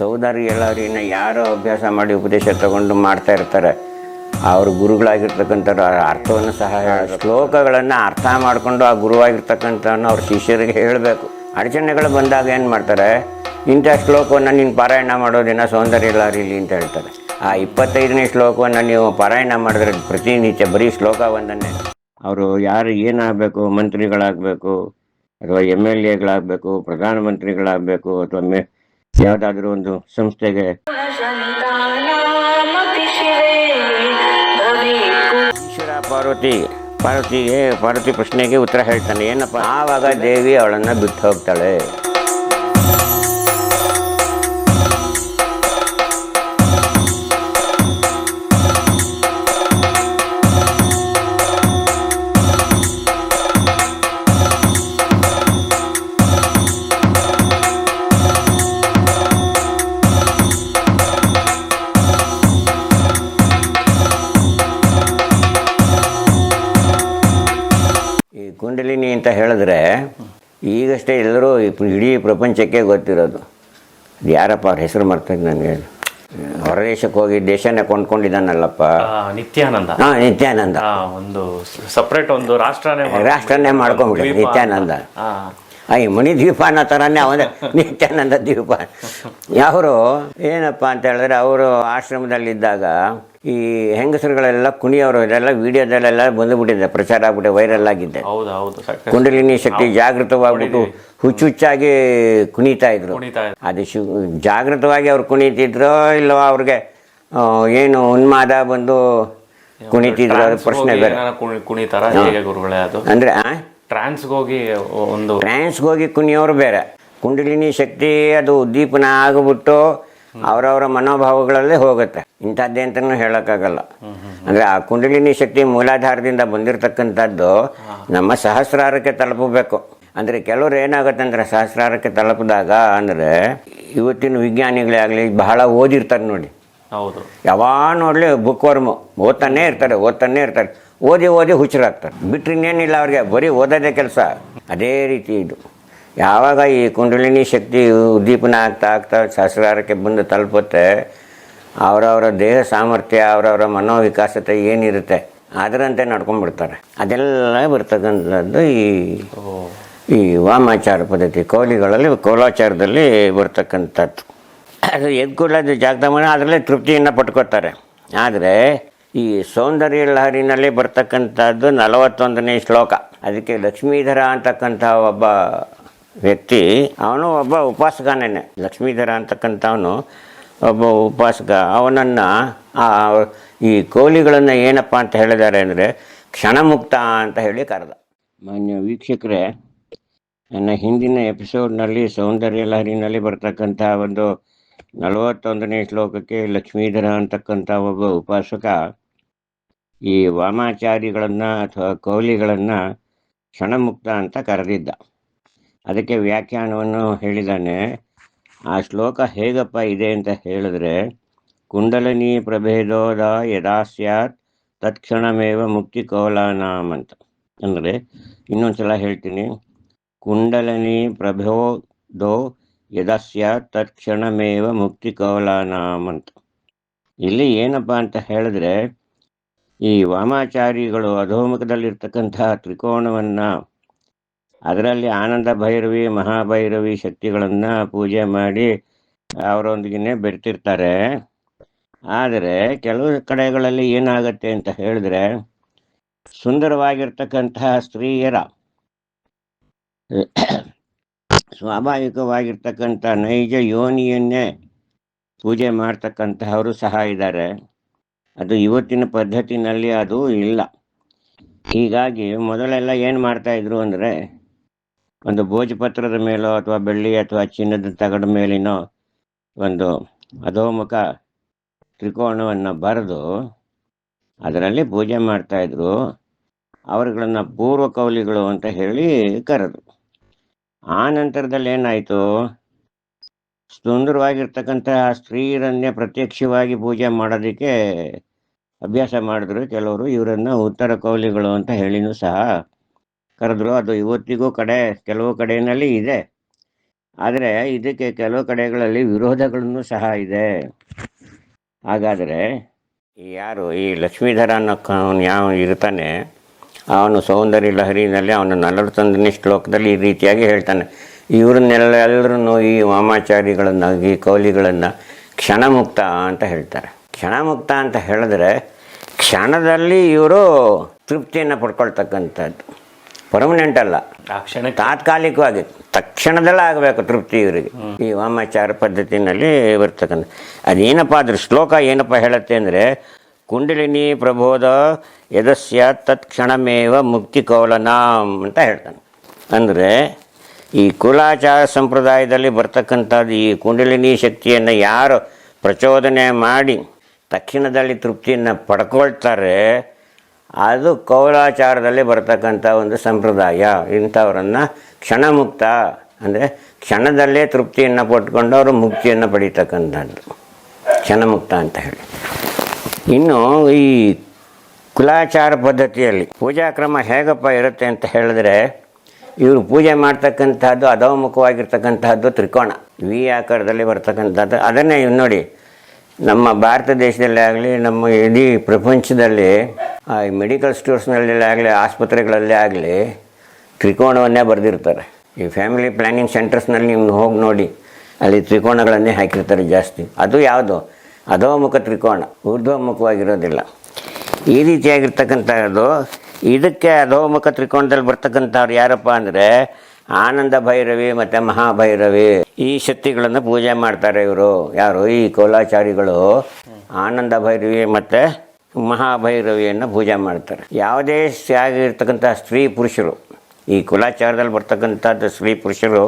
ಸೌದಾರಿ ಎಲ್ಲರಿನ ಯಾರು ಅಭ್ಯಾಸ ಮಾಡಿ ಉಪದೇಶ ತಗೊಂಡು ಮಾಡ್ತಾ ಇರ್ತಾರೆ. ಅವ್ರ ಗುರುಗಳಾಗಿರ್ತಕ್ಕಂಥವ್ರು ಆ ಅರ್ಥವನ್ನು ಸಹ ಶ್ಲೋಕಗಳನ್ನು ಅರ್ಥ ಮಾಡಿಕೊಂಡು ಆ ಗುರುವಾಗಿರ್ತಕ್ಕಂಥವ್ರನ್ನ ಅವ್ರ ಶಿಷ್ಯರಿಗೆ ಹೇಳಬೇಕು. ಅಡಚಣೆಗಳು ಬಂದಾಗ ಏನು ಮಾಡ್ತಾರೆ? ಇಂಥ ಶ್ಲೋಕವನ್ನು ನೀನು ಪಾರಾಯಣ ಮಾಡೋದಿನ ಸೌಂದರ್ಯ ಇಲ್ಲಿ ಅಂತ ಹೇಳ್ತಾರೆ. ಆ ಇಪ್ಪತ್ತೈದನೇ ಶ್ಲೋಕವನ್ನು ನೀವು ಪಾರಾಯಣ ಮಾಡಿದ್ರೆ ಪ್ರತಿನಿತ್ಯ ಬರೀ ಶ್ಲೋಕ ಒಂದನ್ನೇ. ಅವರು ಯಾರು ಏನಾಗಬೇಕು? ಮಂತ್ರಿಗಳಾಗಬೇಕು ಅಥವಾ ಎಂ ಎಲ್ ಎಗಳಾಗಬೇಕು ಪ್ರಧಾನಮಂತ್ರಿಗಳಾಗಬೇಕು ಅಥವಾ ಮೇ ಯಾವುದಾದ್ರೂ ಒಂದು ಸಂಸ್ಥೆಗೆ. ಈಶ್ವರ ಪಾರ್ವತಿ, ಪಾರ್ವತಿಗೆ, ಪಾರ್ವತಿ ಪ್ರಶ್ನೆಗೆ ಉತ್ತರ ಹೇಳ್ತಾನೆ. ಏನಪ್ಪ? ಆವಾಗ ದೇವಿ ಅವಳನ್ನು ಬಿಟ್ಟು ಹೋಗ್ತಾಳೆ. ಪ್ರಪಂಚಕ್ಕೆ ಗೊತ್ತಿರೋದು. ಅದು ಯಾರಪ್ಪ ಅವ್ರ ಹೆಸರು ಮರ್ತದೆ ನನಗೆ. ಹೊರ ದೇಶಕ್ಕೆ ಹೋಗಿ ದೇಶನೇ ಕೊಂಡ್ಕೊಂಡಿದ್ದಾನಲ್ಲಪ್ಪ. ನಿತ್ಯಾನಂದ. ಹಾಂ ನಿತ್ಯಾನಂದ. ಒಂದು ಸಪ್ರೇಟ್ ಒಂದು ರಾಷ್ಟ್ರನೇ ರಾಷ್ಟ್ರನೇ ಮಾಡ್ಕೊಂಡ್ಬಿಟ್ಟ ದ್ವೀಪ. ನಿತ್ಯಾನಂದ. ಅಯ್ಯ ಮುನಿ ಈ ಮಣಿ ದ್ವೀಪ ಅನ್ನೋ ಥರನೇ ಅವನ ನಿತ್ಯಾನಂದ ದ್ವೀಪ. ಅವರು ಏನಪ್ಪ ಅಂತ ಹೇಳಿದ್ರೆ ಅವರು ಆಶ್ರಮದಲ್ಲಿದ್ದಾಗ ಈ ಹೆಂಗಸರುಗಳೆಲ್ಲ ಕುಣಿಯೋರು ಇದೆಲ್ಲ ವಿಡಿಯೋದಲ್ಲೆಲ್ಲ ಬಂದುಬಿಟ್ಟಿದೆ ಪ್ರಚಾರ ಆಗ್ಬಿಟ್ಟೆ ವೈರಲ್ ಆಗಿದ್ದೆ. ಹೌದು ಹೌದು ಕುಂಡಲಿನಿ ಶಕ್ತಿ ಜಾಗೃತವಾಗ್ಬಿಟ್ಟು ಹುಚ್ಚು ಹುಚ್ಚಾಗಿ ಕುಣಿತಾ ಇದ್ರು. ಅದು ಶು ಜಾಗೃತವಾಗಿ ಅವ್ರು ಕುಣಿತಿದ್ರೋ ಇಲ್ಲವೋ ಅವ್ರಿಗೆ ಏನು ಉನ್ಮಾದ ಬಂದು ಕುಣಿತಿದ್ರು ಅದು ಪ್ರಶ್ನೆ ಬೇರೆ. ಕುಣಿತಾರ? ಹೇಗೆ ಗುರುಗಳೇ ಅದು? ಅಂದ್ರೆ ಟ್ರಾನ್ಸ್ಗೋಗಿ ಒಂದು ಟ್ರಾನ್ಸ್ಗೋಗಿ ಕುಣಿಯೋರು ಬೇರೆ. ಕುಂಡಲಿನಿ ಶಕ್ತಿ ಅದು ಉದ್ದೀಪನ ಆಗಿಬಿಟ್ಟು ಅವರವರ ಮನೋಭಾವಗಳಲ್ಲೇ ಹೋಗುತ್ತೆ. ಇಂಥದ್ದೇ ಅಂತಲೂ ಹೇಳೋಕ್ಕಾಗಲ್ಲ. ಅಂದರೆ ಆ ಕುಂಡಲಿನಿ ಶಕ್ತಿ ಮೂಲಾಧಾರದಿಂದ ಬಂದಿರತಕ್ಕಂಥದ್ದು ನಮ್ಮ ಸಹಸ್ರಾರಕ್ಕೆ ತಲುಪಬೇಕು. ಅಂದರೆ ಕೆಲವರು ಏನಾಗುತ್ತೆ ಅಂದರೆ ಸಹಸ್ರಾರಕ್ಕೆ ತಲುಪಿದಾಗ ಅಂದರೆ ಇವತ್ತಿನ ವಿಜ್ಞಾನಿಗಳೇ ಆಗಲಿ ಬಹಳ ಓದಿರ್ತಾರೆ ನೋಡಿ. ಹೌದು. ಯಾವಾಗ ನೋಡಲಿ ಬುಕ್ ವರ್ಮು ಓದ್ತಾನೆ ಇರ್ತಾರೆ ಓದ್ತಾನೆ ಇರ್ತಾರೆ. ಓದಿ ಓದಿ ಹುಚ್ಚರಾಗ್ತಾರೆ ಬಿಟ್ಟರೆ ಇನ್ನೇನಿಲ್ಲ ಅವ್ರಿಗೆ ಬರೀ ಓದೋದೇ ಕೆಲಸ. ಅದೇ ರೀತಿ ಇದು. ಯಾವಾಗ ಈ ಕುಂಡಲಿನಿ ಶಕ್ತಿ ಉದ್ದೀಪನ ಆಗ್ತಾ ಆಗ್ತಾ ಸಹಸ್ರಾರಕ್ಕೆ ಬಂದು ತಲುಪುತ್ತೆ, ಅವರವರ ದೇಹ ಸಾಮರ್ಥ್ಯ, ಅವರವರ ಮನೋವಿಕಾಸತೆ ಏನಿರುತ್ತೆ, ಅದರಂತೆ ನಡ್ಕೊಂಡ್ಬಿಡ್ತಾರೆ. ಅದೆಲ್ಲ ಬರ್ತಕ್ಕಂಥದ್ದು ಈ ಈ ವಾಮಾಚಾರ ಪದ್ಧತಿ, ಕೋಲಿಗಳಲ್ಲಿ ಕೋಲಾಚಾರದಲ್ಲಿ ಬರ್ತಕ್ಕಂಥದ್ದು. ಅದು ಎದ್ಕೊಳ್ಳೋದು ಜಾಗದ ಅದರಲ್ಲೇ ತೃಪ್ತಿಯನ್ನು ಪಟ್ಕೋತಾರೆ ಆದರೆ ಈ ಸೌಂದರ್ಯ ಲಹರಿನಲ್ಲಿ ಬರ್ತಕ್ಕಂಥದ್ದು ನಲವತ್ತೊಂದನೇ ಶ್ಲೋಕ. ಅದಕ್ಕೆ ಲಕ್ಷ್ಮೀಧರ ಅಂತಕ್ಕಂಥ ಒಬ್ಬ ವ್ಯಕ್ತಿ, ಅವನು ಒಬ್ಬ ಉಪಾಸಕನೇ ಲಕ್ಷ್ಮೀಧರ ಅಂತಕ್ಕಂಥವನು ಒಬ್ಬ ಉಪಾಸಕ. ಅವನನ್ನು ಈ ಕೋಲಿಗಳನ್ನು ಏನಪ್ಪ ಅಂತ ಹೇಳಿದ್ದಾರೆ ಅಂದರೆ ಕ್ಷಣಮುಕ್ತ ಅಂತ ಹೇಳಿ ಕರೆದ. ಮಾನ್ಯ ವೀಕ್ಷಕರೇ, ನನ್ನ ಹಿಂದಿನ ಎಪಿಸೋಡ್ನಲ್ಲಿ, ಸೌಂದರ್ಯ ಲಹರಿನಲ್ಲಿ ಬರ್ತಕ್ಕಂಥ ಒಂದು ನಲವತ್ತೊಂದನೇ ಶ್ಲೋಕಕ್ಕೆ ಲಕ್ಷ್ಮೀಧರ ಅಂತಕ್ಕಂಥ ಒಬ್ಬ ಉಪಾಸಕ ಈ ವಾಮಾಚಾರಿಗಳನ್ನು ಅಥವಾ ಕೋಲಿಗಳನ್ನು ಕ್ಷಣಮುಕ್ತ ಅಂತ ಕರೆದಿದ್ದ. ಅದಕ್ಕೆ ವ್ಯಾಖ್ಯಾನವನ್ನು ಹೇಳಿದ್ದಾನೆ. ಆ ಶ್ಲೋಕ ಹೇಗಪ್ಪ ಇದೆ ಅಂತ ಹೇಳಿದ್ರೆ, ಕುಂಡಲನಿ ಪ್ರಭೇದೋದ ಯದಾ ಸ್ಯಾತ್ ತತ್ಕ್ಷಣಮೇವ ಮುಕ್ತಿ ಕೌಲಾನಾಮ್ ಅಂತ ಅಂದರೆ ಇನ್ನೊಂದ್ಸಲ ಹೇಳ್ತೀನಿ. ಕುಂಡಲನಿ ಪ್ರಭೋದೋ ಯದಸ್ಯ ತತ್ಕ್ಷಣಮೇವ ಮುಕ್ತಿ ಕೌಲಾನಾಮ್ ಅಂತ ಇಲ್ಲಿ ಏನಪ್ಪ ಅಂತ ಹೇಳಿದ್ರೆ, ಈ ವಾಮಾಚಾರಿಗಳು ಅಧೋಮುಖದಲ್ಲಿರ್ತಕ್ಕಂತಹ ತ್ರಿಕೋಣವನ್ನು ಅದರಲ್ಲಿ ಆನಂದ ಭೈರವಿ, ಮಹಾಭೈರವಿ ಶಕ್ತಿಗಳನ್ನು ಪೂಜೆ ಮಾಡಿ ಅವರೊಂದಿಗೆ ಬೆರ್ತಿರ್ತಾರೆ. ಆದರೆ ಕೆಲವು ಕಡೆಗಳಲ್ಲಿ ಏನಾಗತ್ತೆ ಅಂತ ಹೇಳಿದ್ರೆ, ಸುಂದರವಾಗಿರ್ತಕ್ಕಂತಹ ಸ್ತ್ರೀಯರ, ಸ್ವಾಭಾವಿಕವಾಗಿರ್ತಕ್ಕಂಥ ನೈಜ ಯೋನಿಯನ್ನೇ ಪೂಜೆ ಮಾಡ್ತಕ್ಕಂತಹವರು ಸಹ ಇದ್ದಾರೆ. ಅದು ಇವತ್ತಿನ ಪದ್ಧತಿನಲ್ಲಿ ಅದು ಇಲ್ಲ. ಹೀಗಾಗಿ ಮೊದಲೆಲ್ಲ ಏನು ಮಾಡ್ತಾಯಿದ್ರು ಅಂದರೆ ಒಂದು ಭೋಜಪತ್ರದ ಮೇಲೋ ಅಥವಾ ಬೆಳ್ಳಿ ಅಥವಾ ಚಿನ್ನದ ತಗಡ ಮೇಲಿನೋ ಒಂದು ಅಧೋಮುಖ ತ್ರಿಕೋಣವನ್ನು ಬರೆದು ಅದರಲ್ಲಿ ಪೂಜೆ ಮಾಡ್ತಾಯಿದ್ರು ಅವರುಗಳನ್ನು ಪೂರ್ವ ಕೌಲಿಗಳು ಅಂತ ಹೇಳಿ ಕರೆದು ಆ ನಂತರದಲ್ಲಿ ಏನಾಯಿತು? ಸುಂದರವಾಗಿರ್ತಕ್ಕಂತಹ ಸ್ತ್ರೀಯರನ್ನೇ ಪ್ರತ್ಯಕ್ಷವಾಗಿ ಪೂಜೆ ಮಾಡೋದಕ್ಕೆ ಅಭ್ಯಾಸ ಮಾಡಿದ್ರು. ಕೆಲವರು ಇವರನ್ನು ಉತ್ತರ ಕೌಲಿಗಳು ಅಂತ ಹೇಳಿನೂ ಸಹ ಕರೆದ್ರು, ಅದು ಇವತ್ತಿಗೂ ಕಡೆ, ಕೆಲವು ಕಡೆಯಲ್ಲಿ ಇದೆ. ಆದರೆ ಇದಕ್ಕೆ ಕೆಲವು ಕಡೆಗಳಲ್ಲಿ ವಿರೋಧಗಳನ್ನು ಸಹ ಇದೆ. ಹಾಗಾದರೆ ಯಾರು ಈ ಲಕ್ಷ್ಮೀಧರ ಅನ್ನೋ ಯಾವ ಇರ್ತಾನೆ, ಅವನು ಸೌಂದರ್ಯ ಲಹರಿನಲ್ಲಿ ಅವನು ನಲವತ್ತೊಂದನೇ ಶ್ಲೋಕದಲ್ಲಿ ಈ ರೀತಿಯಾಗಿ ಹೇಳ್ತಾನೆ. ಎಲ್ಲರೂ ಈ ವಾಮಾಚಾರಿಗಳನ್ನು, ಈ ಕೌಲಿಗಳನ್ನು ಕ್ಷಣಮುಕ್ತ ಅಂತ ಹೇಳ್ತಾರೆ. ಕ್ಷಣಮುಕ್ತ ಅಂತ ಹೇಳಿದ್ರೆ ಕ್ಷಣದಲ್ಲಿ ಇವರು ತೃಪ್ತಿಯನ್ನು ಪಡ್ಕೊಳ್ತಕ್ಕಂಥದ್ದು. ಪರ್ಮನೆಂಟ್ ಅಲ್ಲ. ಆ ತಾತ್ಕಾಲಿಕವಾಗಿ. ತಕ್ಷಣದಲ್ಲೇ ಆಗಬೇಕು ತೃಪ್ತಿ ಇವರಿಗೆ. ಈ ವಾಮಾಚಾರ ಪದ್ಧತಿನಲ್ಲಿ ಬರ್ತಕ್ಕಂಥ. ಅದೇನಪ್ಪ ಅದ್ರ ಶ್ಲೋಕ ಏನಪ್ಪ ಹೇಳುತ್ತೆ ಅಂದರೆ ಕುಂಡಲಿನಿ ಪ್ರಬೋಧ ಯದಸ್ಯ ತತ್ಕ್ಷಣಮೇವ ಮುಕ್ತಿ ಕೌಲನಾಂ ಅಂತ ಹೇಳ್ತಾನೆ. ಅಂದರೆ ಈ ಕುಲಾಚಾರ ಸಂಪ್ರದಾಯದಲ್ಲಿ ಬರ್ತಕ್ಕಂಥದ್ದು ಈ ಕುಂಡಲಿನಿ ಶಕ್ತಿಯನ್ನು ಯಾರು ಪ್ರಚೋದನೆ ಮಾಡಿ ತಕ್ಷಣದಲ್ಲಿ ತೃಪ್ತಿಯನ್ನು ಪಡ್ಕೊಳ್ತಾರೆ ಅದು ಕೌಲಾಚಾರದಲ್ಲಿ ಬರ್ತಕ್ಕಂಥ ಒಂದು ಸಂಪ್ರದಾಯ. ಇಂಥವರನ್ನು ಕ್ಷಣಮುಕ್ತ, ಅಂದರೆ ಕ್ಷಣದಲ್ಲೇ ತೃಪ್ತಿಯನ್ನು ಪಟ್ಕೊಂಡು ಅವರು ಮುಕ್ತಿಯನ್ನು ಪಡೀತಕ್ಕಂಥದ್ದು. ಕ್ಷಣಮುಕ್ತ ಅಂತ ಹೇಳಿ. ಇನ್ನು ಈ ಕುಲಾಚಾರ ಪದ್ಧತಿಯಲ್ಲಿ ಪೂಜಾ ಕ್ರಮ ಹೇಗಪ್ಪ ಇರುತ್ತೆ ಅಂತ ಹೇಳಿದ್ರೆ, ಇವರು ಪೂಜೆ ಮಾಡ್ತಕ್ಕಂಥದ್ದು ಅಧೋಮುಖವಾಗಿರ್ತಕ್ಕಂಥದ್ದು ತ್ರಿಕೋಣ. ವಿ ಆಕಾರದಲ್ಲಿ ಬರ್ತಕ್ಕಂಥದ್ದು. ಅದನ್ನೇ ಇವ್ ನೋಡಿ ನಮ್ಮ ಭಾರತ ದೇಶದಲ್ಲಿ ಆಗಲಿ, ನಮ್ಮ ಇಡೀ ಪ್ರಪಂಚದಲ್ಲಿ ಈ ಮೆಡಿಕಲ್ ಸ್ಟೋರ್ಸ್ನಲ್ಲಿ ಆಗಲಿ, ಆಸ್ಪತ್ರೆಗಳಲ್ಲಿ ಆಗಲಿ ತ್ರಿಕೋಣವನ್ನೇ ಬರೆದಿರ್ತಾರೆ. ಈ ಫ್ಯಾಮಿಲಿ ಪ್ಲ್ಯಾನಿಂಗ್ ಸೆಂಟರ್ಸ್ನಲ್ಲಿ ನೀವು ಹೋಗಿ ನೋಡಿ, ಅಲ್ಲಿ ತ್ರಿಕೋಣಗಳನ್ನೇ ಹಾಕಿರ್ತಾರೆ ಜಾಸ್ತಿ. ಅದು ಯಾವುದು? ಅಧೋಮುಖ ತ್ರಿಕೋಣ ಊರ್ಧ್ವಮುಖವಾಗಿರೋದಿಲ್ಲ. ಈ ರೀತಿಯಾಗಿರ್ತಕ್ಕಂಥದ್ದು, ಇದಕ್ಕೆ ಅಧೋಮುಖ ತ್ರಿಕೋಣದಲ್ಲಿ ಬರ್ತಕ್ಕಂಥವ್ರು ಯಾರಪ್ಪ ಅಂದರೆ ಆನಂದ ಭೈರವಿ ಮತ್ತು ಮಹಾಭೈರವಿ. ಈ ಶಕ್ತಿಗಳನ್ನು ಪೂಜೆ ಮಾಡ್ತಾರೆ ಇವರು. ಯಾರು? ಈ ಕೋಲಾಚಾರಿಗಳು. ಆನಂದ ಭೈರವಿ ಮತ್ತು ಮಹಾಭೈರವಿಯನ್ನು ಪೂಜೆ ಮಾಡ್ತಾರೆ. ಯಾವುದೇ ಆಗಿರ್ತಕ್ಕಂಥ ಸ್ತ್ರೀ ಪುರುಷರು, ಈ ಕುಲಾಚಾರದಲ್ಲಿ ಬರ್ತಕ್ಕಂಥದ್ದು ಸ್ತ್ರೀ ಪುರುಷರು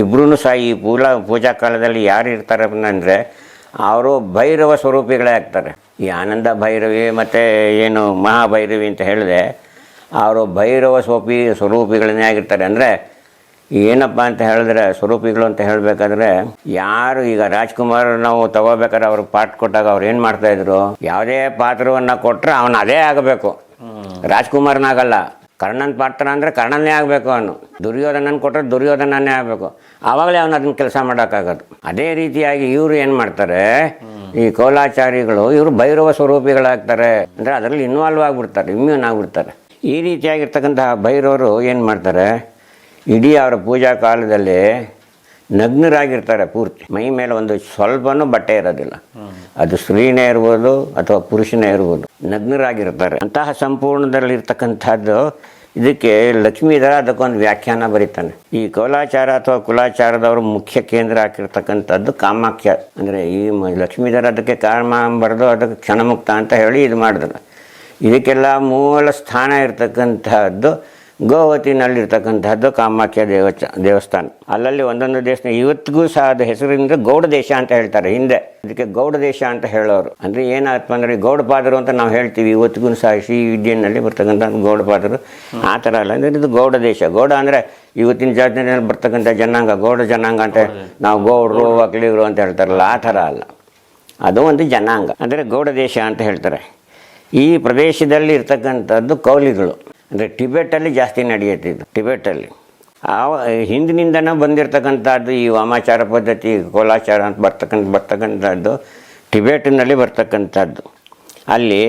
ಇಬ್ಬರೂ ಸಹ ಈ ಪೂಲಾ ಪೂಜಾ ಕಾಲದಲ್ಲಿ ಯಾರು ಇರ್ತಾರೆ ಅಂದರೆ ಅವರು ಭೈರವ ಸ್ವರೂಪಿಗಳೇ ಆಗ್ತಾರೆ. ಈ ಆನಂದ ಭೈರವಿ ಮತ್ತು ಏನು ಮಹಾಭೈರವಿ ಅಂತ ಹೇಳಿದೆ ಅವರು ಭೈರವ ಸ್ವಪಿ ಸ್ವರೂಪಿಗಳನ್ನೇ ಆಗಿರ್ತಾರೆ. ಅಂದರೆ ಏನಪ್ಪ ಅಂತ ಹೇಳಿದ್ರೆ, ಸ್ವರೂಪಿಗಳು ಅಂತ ಹೇಳಬೇಕಾದ್ರೆ, ಯಾರು ಈಗ ರಾಜ್ಕುಮಾರ್ ನಾವು ತಗೋಬೇಕಾದ್ರೆ ಅವ್ರಿಗೆ ಪಾಠ ಕೊಟ್ಟಾಗ ಅವ್ರು ಏನು ಮಾಡ್ತಾಯಿದ್ರು ಯಾವುದೇ ಪಾತ್ರವನ್ನು ಕೊಟ್ಟರೆ ಅವನು ಅದೇ ಆಗಬೇಕು. ರಾಜ್ಕುಮಾರ್ನಾಗಲ್ಲ. ಕರ್ಣನ್ ಪಾತ್ರ ಅಂದರೆ ಕರ್ಣನೇ ಆಗಬೇಕು ಅವನು. ದುರ್ಯೋಧನನ ಕೊಟ್ಟರೆ ದುರ್ಯೋಧನನೇ ಆಗಬೇಕು. ಆವಾಗಲೇ ಅವನು ಅದನ್ನ ಕೆಲಸ ಮಾಡೋಕ್ಕಾಗೋದು. ಅದೇ ರೀತಿಯಾಗಿ ಇವರು ಏನು ಮಾಡ್ತಾರೆ? ಈ ಕೋಲಾಚಾರಿಗಳು, ಇವರು ಭೈರವ ಸ್ವರೂಪಿಗಳಾಗ್ತಾರೆ. ಅಂದರೆ ಅದರಲ್ಲಿ ಇನ್ವಾಲ್ವ್ ಆಗಿಬಿಡ್ತಾರೆ ಇಮ್ಯೂನ್ ಆಗಿಬಿಡ್ತಾರೆ. ಈ ರೀತಿಯಾಗಿರ್ತಕ್ಕಂತಹ ಭೈರವರು ಏನು ಮಾಡ್ತಾರೆ? ಇಡೀ ಅವರ ಪೂಜಾ ಕಾಲದಲ್ಲಿ ನಗ್ನರಾಗಿರ್ತಾರೆ ಪೂರ್ತಿ. ಮೈ ಮೇಲೆ ಒಂದು ಸ್ವಲ್ಪನೂ ಬಟ್ಟೆ ಇರೋದಿಲ್ಲ. ಅದು ಸ್ತ್ರೀನೇ ಇರ್ಬೋದು ಅಥವಾ ಪುರುಷನೇ ಇರ್ಬೋದು. ನಗ್ನರಾಗಿರ್ತಾರೆ. ಅಂತಹ ಸಂಪೂರ್ಣದಲ್ಲಿರ್ತಕ್ಕಂಥದ್ದು ಇದಕ್ಕೆ ಲಕ್ಷ್ಮೀಧರ ಅದಕ್ಕೊಂದು ವ್ಯಾಖ್ಯಾನ ಬರೀತಾನೆ. ಈ ಕೌಲಾಚಾರ ಅಥವಾ ಕುಲಾಚಾರದವರು ಮುಖ್ಯ ಕೇಂದ್ರ ಹಾಕಿರ್ತಕ್ಕಂಥದ್ದು ಕಾಮಾಖ್ಯ. ಅಂದರೆ ಈ ಲಕ್ಷ್ಮೀಧರ ಅದಕ್ಕೆ ಬರೆದು ಅದಕ್ಕೆ ಕ್ಷಣಮುಕ್ತ ಅಂತ ಹೇಳಿ ಇದು ಮಾಡಿದ್ರು. ಇದಕ್ಕೆಲ್ಲ ಮೂಲ ಸ್ಥಾನ ಇರ್ತಕ್ಕಂಥದ್ದು ಗೋವತಿನಲ್ಲಿರ್ತಕ್ಕಂಥದ್ದು ಕಾಮಾಖ್ಯ ದೇವಚ, ದೇವಸ್ಥಾನ. ಅಲ್ಲಲ್ಲಿ ಒಂದೊಂದು ದೇವಸ್ಥಾನ ಇವತ್ತಿಗೂ ಸಹ ಅದು ಹೆಸರಿಂದ ಗೌಡ ದೇಶ ಅಂತ ಹೇಳ್ತಾರೆ, ಹಿಂದೆ. ಇದಕ್ಕೆ ಗೌಡ ದೇಶ ಅಂತ ಹೇಳೋರು. ಅಂದರೆ ಏನಾಯ್ತು ಅಂದರೆ ಗೌಡಪಾದರು ಅಂತ ನಾವು ಹೇಳ್ತೀವಿ, ಇವತ್ತಿಗೂ ಸಹ ಶ್ರೀ ವಿದ್ಯೆಯಲ್ಲಿ ಬರ್ತಕ್ಕಂಥ ಗೌಡಪಾದರು ಆ ಥರ ಅಲ್ಲ, ಅಂದರೆ ಇದು ಗೌಡ ದೇಶ. ಗೌಡ ಅಂದರೆ ಇವತ್ತಿನ ಜಾತಿನಲ್ಲಿ ಬರ್ತಕ್ಕಂಥ ಜನಾಂಗ, ಗೌಡ ಜನಾಂಗ ಅಂತ ನಾವು ಗೌಡರು ಒಕ್ಕಲಿಗರು ಅಂತ ಹೇಳ್ತಾರಲ್ಲ, ಆ ಥರ ಅಲ್ಲ. ಅದು ಒಂದು ಜನಾಂಗ. ಅಂದರೆ ಗೌಡ ದೇಶ ಅಂತ ಹೇಳ್ತಾರೆ. ಈ ಪ್ರದೇಶದಲ್ಲಿ ಇರ್ತಕ್ಕಂಥದ್ದು ಕೌಲಿಗಳು. ಅಂದರೆ ಟಿಬೆಟಲ್ಲಿ ಜಾಸ್ತಿ ನಡೆಯುತ್ತೆ ಇದು ಟಿಬೆಟಲ್ಲಿ ಆ ಹಿಂದಿನಿಂದನೂ ಬಂದಿರತಕ್ಕಂಥದ್ದು ಈ ವಾಮಾಚಾರ ಪದ್ಧತಿ, ಕೋಲಾಚಾರ ಅಂತ ಬರ್ತಕ್ಕಂಥ, ಬರ್ತಕ್ಕಂಥದ್ದು ಟಿಬೆಟ್ನಲ್ಲಿ ಬರ್ತಕ್ಕಂಥದ್ದು. ಅಲ್ಲಿ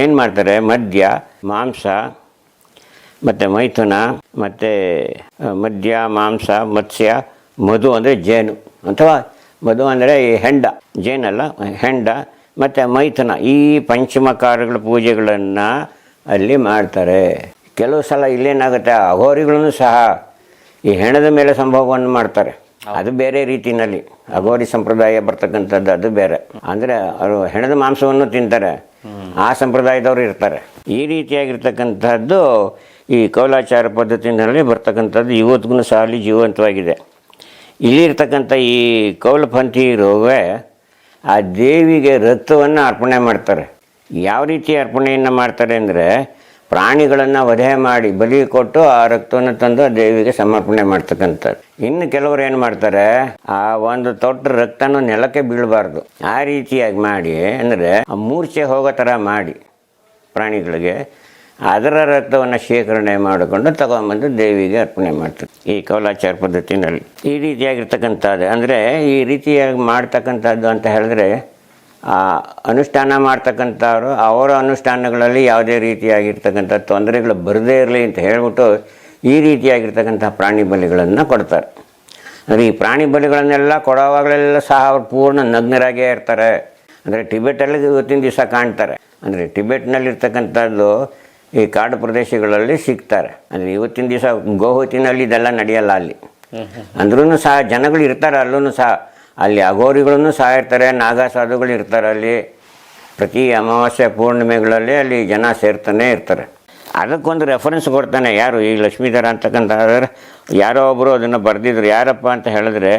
ಏನು ಮಾಡ್ತಾರೆ, ಮದ್ಯ, ಮಾಂಸ, ಮತ್ತು ಮೈಥುನ, ಮತ್ತು ಮದ್ಯ, ಮಾಂಸ, ಮತ್ಸ್ಯ, ಮಧು ಅಂದರೆ ಜೇನು, ಅಥವಾ ಮಧು ಅಂದರೆ ಈ ಹೆಂಡ, ಜೇನಲ್ಲ, ಹೆಂಡ, ಮತ್ತು ಮೈಥುನ, ಈ ಪಂಚಮಕಾರಗಳ ಪೂಜೆಗಳನ್ನು ಅಲ್ಲಿ ಮಾಡ್ತಾರೆ. ಕೆಲವು ಸಲ ಇಲ್ಲೇನಾಗುತ್ತೆ ಅಘೋರಿಗಳನ್ನು ಸಹ ಈ ಹೆಣದ ಮೇಲೆ ಸಂಭವವನ್ನು ಮಾಡ್ತಾರೆ. ಅದು ಬೇರೆ ರೀತಿಯಲ್ಲಿ ಅಘೋರಿ ಸಂಪ್ರದಾಯ ಬರ್ತಕ್ಕಂಥದ್ದು ಅದು ಬೇರೆ. ಅಂದರೆ ಅವರು ಹೆಣದ ಮಾಂಸವನ್ನು ತಿಂತಾರೆ. ಆ ಸಂಪ್ರದಾಯದವರು ಇರ್ತಾರೆ. ಈ ರೀತಿಯಾಗಿರ್ತಕ್ಕಂಥದ್ದು ಈ ಕೌಲಾಚಾರ ಪದ್ಧತಿನಲ್ಲಿ ಬರ್ತಕ್ಕಂಥದ್ದು ಇವತ್ತಿಗೂ ಸಹ ಅಲ್ಲಿ ಜೀವಂತವಾಗಿದೆ. ಇಲ್ಲಿರ್ತಕ್ಕಂಥ ಈ ಕೌಲ ಕೌಲಪಂಥೀಯರುವೆ ಆ ದೇವಿಗೆ ರಕ್ತವನ್ನು ಅರ್ಪಣೆ ಮಾಡ್ತಾರೆ. ಯಾವ ರೀತಿ ಅರ್ಪಣೆಯನ್ನು ಮಾಡ್ತಾರೆ ಅಂದರೆ ಪ್ರಾಣಿಗಳನ್ನು ವಧೆ ಮಾಡಿ ಬಲಿ ಕೊಟ್ಟು ಆ ರಕ್ತವನ್ನು ತಂದು ದೇವಿಗೆ ಸಮರ್ಪಣೆ ಮಾಡ್ತಕ್ಕಂಥದ್ದು. ಇನ್ನು ಕೆಲವರು ಏನು ಮಾಡ್ತಾರೆ, ಆ ಒಂದು ತೊಟ್ಟ ರಕ್ತನ ನೆಲಕ್ಕೆ ಬೀಳಬಾರ್ದು. ಆ ರೀತಿಯಾಗಿ ಮಾಡಿ, ಅಂದರೆ ಆ ಮೂರ್ಛೆ ಹೋಗೋ ಥರ ಮಾಡಿ ಪ್ರಾಣಿಗಳಿಗೆ, ಅದರ ರಕ್ತವನ್ನು ಶೇಖರಣೆ ಮಾಡಿಕೊಂಡು ತಗೊಂಬಂದು ದೇವಿಗೆ ಅರ್ಪಣೆ ಮಾಡ್ತಾರೆ. ಈ ಕೌಲಾಚಾರ ಪದ್ಧತಿನಲ್ಲಿ ಈ ರೀತಿಯಾಗಿರ್ತಕ್ಕಂಥದ್ದು. ಅಂದರೆ ಈ ರೀತಿಯಾಗಿ ಮಾಡ್ತಕ್ಕಂಥದ್ದು ಅಂತ ಹೇಳಿದ್ರೆ ಅನುಷ್ಠಾನ ಮಾಡ್ತಕ್ಕಂಥವ್ರು ಅವರ ಅನುಷ್ಠಾನಗಳಲ್ಲಿ ಯಾವುದೇ ರೀತಿಯಾಗಿರ್ತಕ್ಕಂಥ ತೊಂದರೆಗಳು ಬರದೇ ಇರಲಿ ಅಂತ ಹೇಳ್ಬಿಟ್ಟು ಈ ರೀತಿಯಾಗಿರ್ತಕ್ಕಂಥ ಪ್ರಾಣಿ ಬಲಿಗಳನ್ನು ಕೊಡ್ತಾರೆ. ಅಂದರೆ ಈ ಪ್ರಾಣಿ ಬಲಿಗಳನ್ನೆಲ್ಲ ಕೊಡೋವಾಗಲೆಲ್ಲ ಸಹ ಅವ್ರು ಪೂರ್ಣ ನಗ್ನರಾಗೇ ಇರ್ತಾರೆ. ಅಂದರೆ ಟಿಬೆಟಲ್ಲಿ ಇವತ್ತಿನ ದಿವಸ ಕಾಣ್ತಾರೆ. ಅಂದರೆ ಟಿಬೆಟ್ನಲ್ಲಿರ್ತಕ್ಕಂಥದ್ದು ಈ ಕಾಡು ಪ್ರದೇಶಗಳಲ್ಲಿ ಸಿಗ್ತಾರೆ. ಅಂದರೆ ಇವತ್ತಿನ ದಿವಸ ಗೋಹತಿನಲ್ಲಿ ಇದೆಲ್ಲ ನಡೆಯಲ್ಲ ಅಲ್ಲಿ. ಅಂದ್ರೂ ಸಹ ಜನಗಳು ಇರ್ತಾರೆ ಅಲ್ಲೂ ಸಹ. ಅಲ್ಲಿ ಅಘೋರಿಗಳನ್ನು ಸಹ ಇರ್ತಾರೆ ನಾಗಾ ಸಾಧುಗಳು ಇರ್ತಾರೆ ಅಲ್ಲಿ. ಪ್ರತಿ ಅಮಾವಾಸ್ಯೆ ಪೂರ್ಣಿಮೆಗಳಲ್ಲಿ ಅಲ್ಲಿ ಜನ ಸೇರ್ತಾನೆ ಇರ್ತಾರೆ. ಅದಕ್ಕೊಂದು ರೆಫರೆನ್ಸ್ ಕೊಡ್ತಾನೆ. ಯಾರು ಈ ಲಕ್ಷ್ಮೀಧರ ಅಂತಕ್ಕಂಥ ಯಾರೋ? ಒಬ್ಬರು ಅದನ್ನು ಬರೆದಿದ್ರು. ಯಾರಪ್ಪ ಅಂತ ಹೇಳಿದ್ರೆ